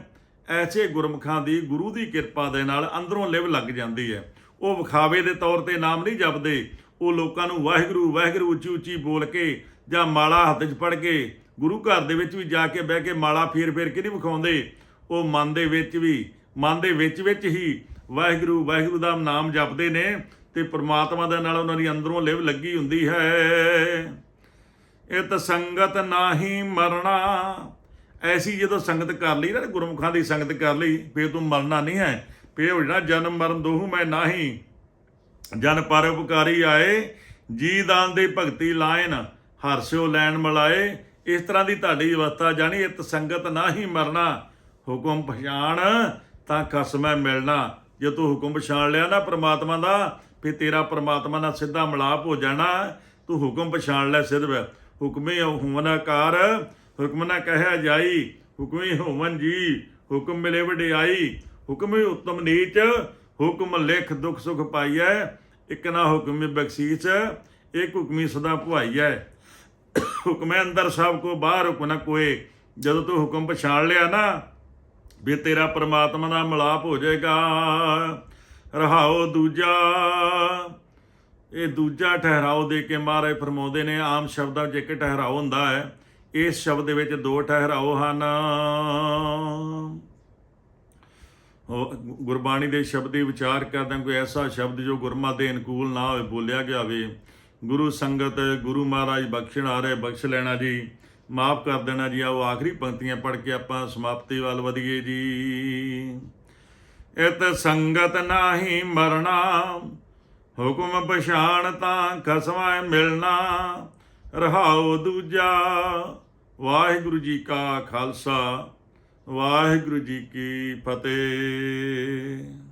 ਐਸੇ ਗੁਰਮੁਖਾਂ ਦੀ ਗੁਰੂ ਦੀ ਕਿਰਪਾ ਦੇ ਨਾਲ ਅੰਦਰੋਂ ਲਿਵ ਲੱਗ ਜਾਂਦੀ ਹੈ। ਉਹ ਵਿਖਾਵੇ ਦੇ ਤੌਰ ਤੇ ਨਾਮ ਨਹੀਂ ਜਪਦੇ। ਉਹ ਲੋਕਾਂ ਨੂੰ ਵਾਹਿਗੁਰੂ ਵਾਹਿਗੁਰੂ ਉੱਚੀ ਉੱਚੀ ਬੋਲ ਕੇ ਜਾਂ ਮਾਲਾ ਹੱਥ 'ਚ ਫੜ ਕੇ ਗੁਰੂ ਘਰ ਦੇ ਵਿੱਚ ਵੀ ਜਾ ਕੇ ਬਹਿ ਕੇ ਮਾਲਾ ਫੇਰ ਫੇਰ ਕੇ ਨਹੀਂ ਵਿਖਾਉਂਦੇ। ਉਹ ਮਨ ਦੇ ਵਿੱਚ ਵੀ, ਮਨ ਦੇ ਵਿੱਚ ਵਿੱਚ ਹੀ ਵਾਹਿਗੁਰੂ ਵਾਹਿਗੁਰੂ ਦਾ ਨਾਮ ਜਪਦੇ ਨੇ। ਤੇ ਪ੍ਰਮਾਤਮਾ ਦੇ ਨਾਲ ਉਹਨਾਂ ਦੀ ਅੰਦਰੋਂ ਲਿਵ ਲੱਗੀ ਹੁੰਦੀ ਹੈ। ਇਤ ਸੰਗਤ ਨਾਹੀ ਮਰਨਾ ਐਸੀ ਜਦੋਂ ਸੰਗਤ ਕਰ ਲਈ ਨਾ, ਗੁਰਮੁਖਾਂ ਦੀ ਸੰਗਤ ਕਰ ਲਈ, ਫੇਰ ਤੂੰ ਮਰਨਾ ਨਹੀਂ ਹੈ। ਫੇਰ ਹੋ ਜਾਣਾ ਜਨਮ ਮਰਨ ਦੋਹ ਮੈਂ ਨਾਹੀ। ਜਨ ਪਰਉਪਕਾਰੀ ਆਏ, ਜੀ ਦਾਨ ਦੇ ਭਗਤੀ ਲਾਇਨ ਹਰਸਿਓ ਲੈਣ ਮਲਾਏ। ਇਸ ਤਰ੍ਹਾਂ ਦੀ ਤੁਹਾਡੀ ਅਵਸਥਾ ਜਾਣੀ, ਇਤ ਸੰਗਤ ਨਾਹੀ ਮਰਨਾ ਹੁਕਮ ਪਛਾਣ, ਤਾਂ ਖਸਮੈ ਮਿਲਣਾ। ਜੇ ਤੂੰ ਹੁਕਮ ਪਛਾਣ ਲਿਆ ਨਾ ਪ੍ਰਮਾਤਮਾ ਦਾ ਵੀ ਤੇਰਾ ਪਰਮਾਤਮਾ ਨਾਲ ਸਿੱਧਾ ਮਿਲਾਪ ਹੋ ਜਾਣਾ, ਤੂੰ ਹੁਕਮ ਪਛਾਣ ਲੈ ਸਿੱਧ ਹੁਕਮੇ ਹੋਵਨ ਆਕਾਰ, ਹੁਕਮ ਨਾ ਕਹਿਆ ਜਾਈ, ਹੁਕਮੇ ਹੋਵਨ ਜੀ, ਹੁਕਮ ਮਿਲੇ ਵਡਿਆਈ। ਹੁਕਮੇ ਉਤਮ ਨੀਚ, ਹੁਕਮ ਲਿਖ ਦੁਖ ਸੁਖ ਪਾਈਐ, ਇਕ ਨਾ ਹੁਕਮੇ ਬਖਸ਼ੀਸ਼, ਇੱਕ ਹੁਕਮੀ ਸਦਾ ਭੁਆਈਐ। ਹੁਕਮੇ ਅੰਦਰ ਸਭ ਕੋ ਬਾਹਰ ਹੁਕਮ ਨਾ ਕੋਏ। ਜਦੋਂ ਤੂੰ ਹੁਕਮ ਪਛਾਣ ਲਿਆ ਨਾ, ਵੀ ਤੇਰਾ ਪਰਮਾਤਮਾ ਨਾਲ ਮਿਲਾਪ ਹੋ ਜਾਏਗਾ। ਰਹਾਓ ਦੂਜਾ। ਇਹ ਦੂਜਾ ਠਹਿਰਾਓ ਦੇ ਕੇ ਮਹਾਰਾਜ ਫਰਮਾਉਂਦੇ ਨੇ, ਆਮ ਸ਼ਬਦਾਂ ਵਿੱਚ ਇੱਕ ਠਹਿਰਾਓ ਹੁੰਦਾ ਹੈ, ਇਸ ਸ਼ਬਦ ਦੇ ਵਿੱਚ ਦੋ ਠਹਿਰਾਓ ਹਨ। ਗੁਰਬਾਣੀ ਦੇ ਸ਼ਬਦੀ ਵਿਚਾਰ ਕਰਦਿਆਂ ਕੋਈ ਐਸਾ ਸ਼ਬਦ ਜੋ ਗੁਰਮਤਿ ਦੇ ਅਨੁਕੂਲ ਨਾ ਹੋਵੇ, ਬੋਲਿਆ ਗਿਆ ਹੋਵੇ ਗੁਰੂ ਸੰਗਤ, ਗੁਰੂ ਮਹਾਰਾਜ ਬਖਸ਼ਣ ਆ ਰਹੇ, ਬਖਸ਼ ਲੈਣਾ ਜੀ। ਮਾਫ ਕਰ ਦੇਣਾ ਜੀ। ਆਓ ਆਖਰੀ ਪੰਕਤੀਆਂ ਪੜ੍ਹ ਕੇ ਆਪਾਂ ਸਮਾਪਤੀ ਵੱਲ ਵਧੀਏ ਜੀ। ਇਤ ਸੰਗਤ ਨਾਹੀ ਮਰਨਾ, ਹੁਕਮ ਪਛਾਣ ਤਾਂ ਖਸਮੈ ਮਿਲਣਾ। ਰਹਾਉ ਦੂਜਾ, ਵਾਹਿਗੁਰੂ ਜੀ ਕਾ ਖਾਲਸਾ, ਵਾਹਿਗੁਰੂ ਜੀ ਕੀ ਫਤਿਹ।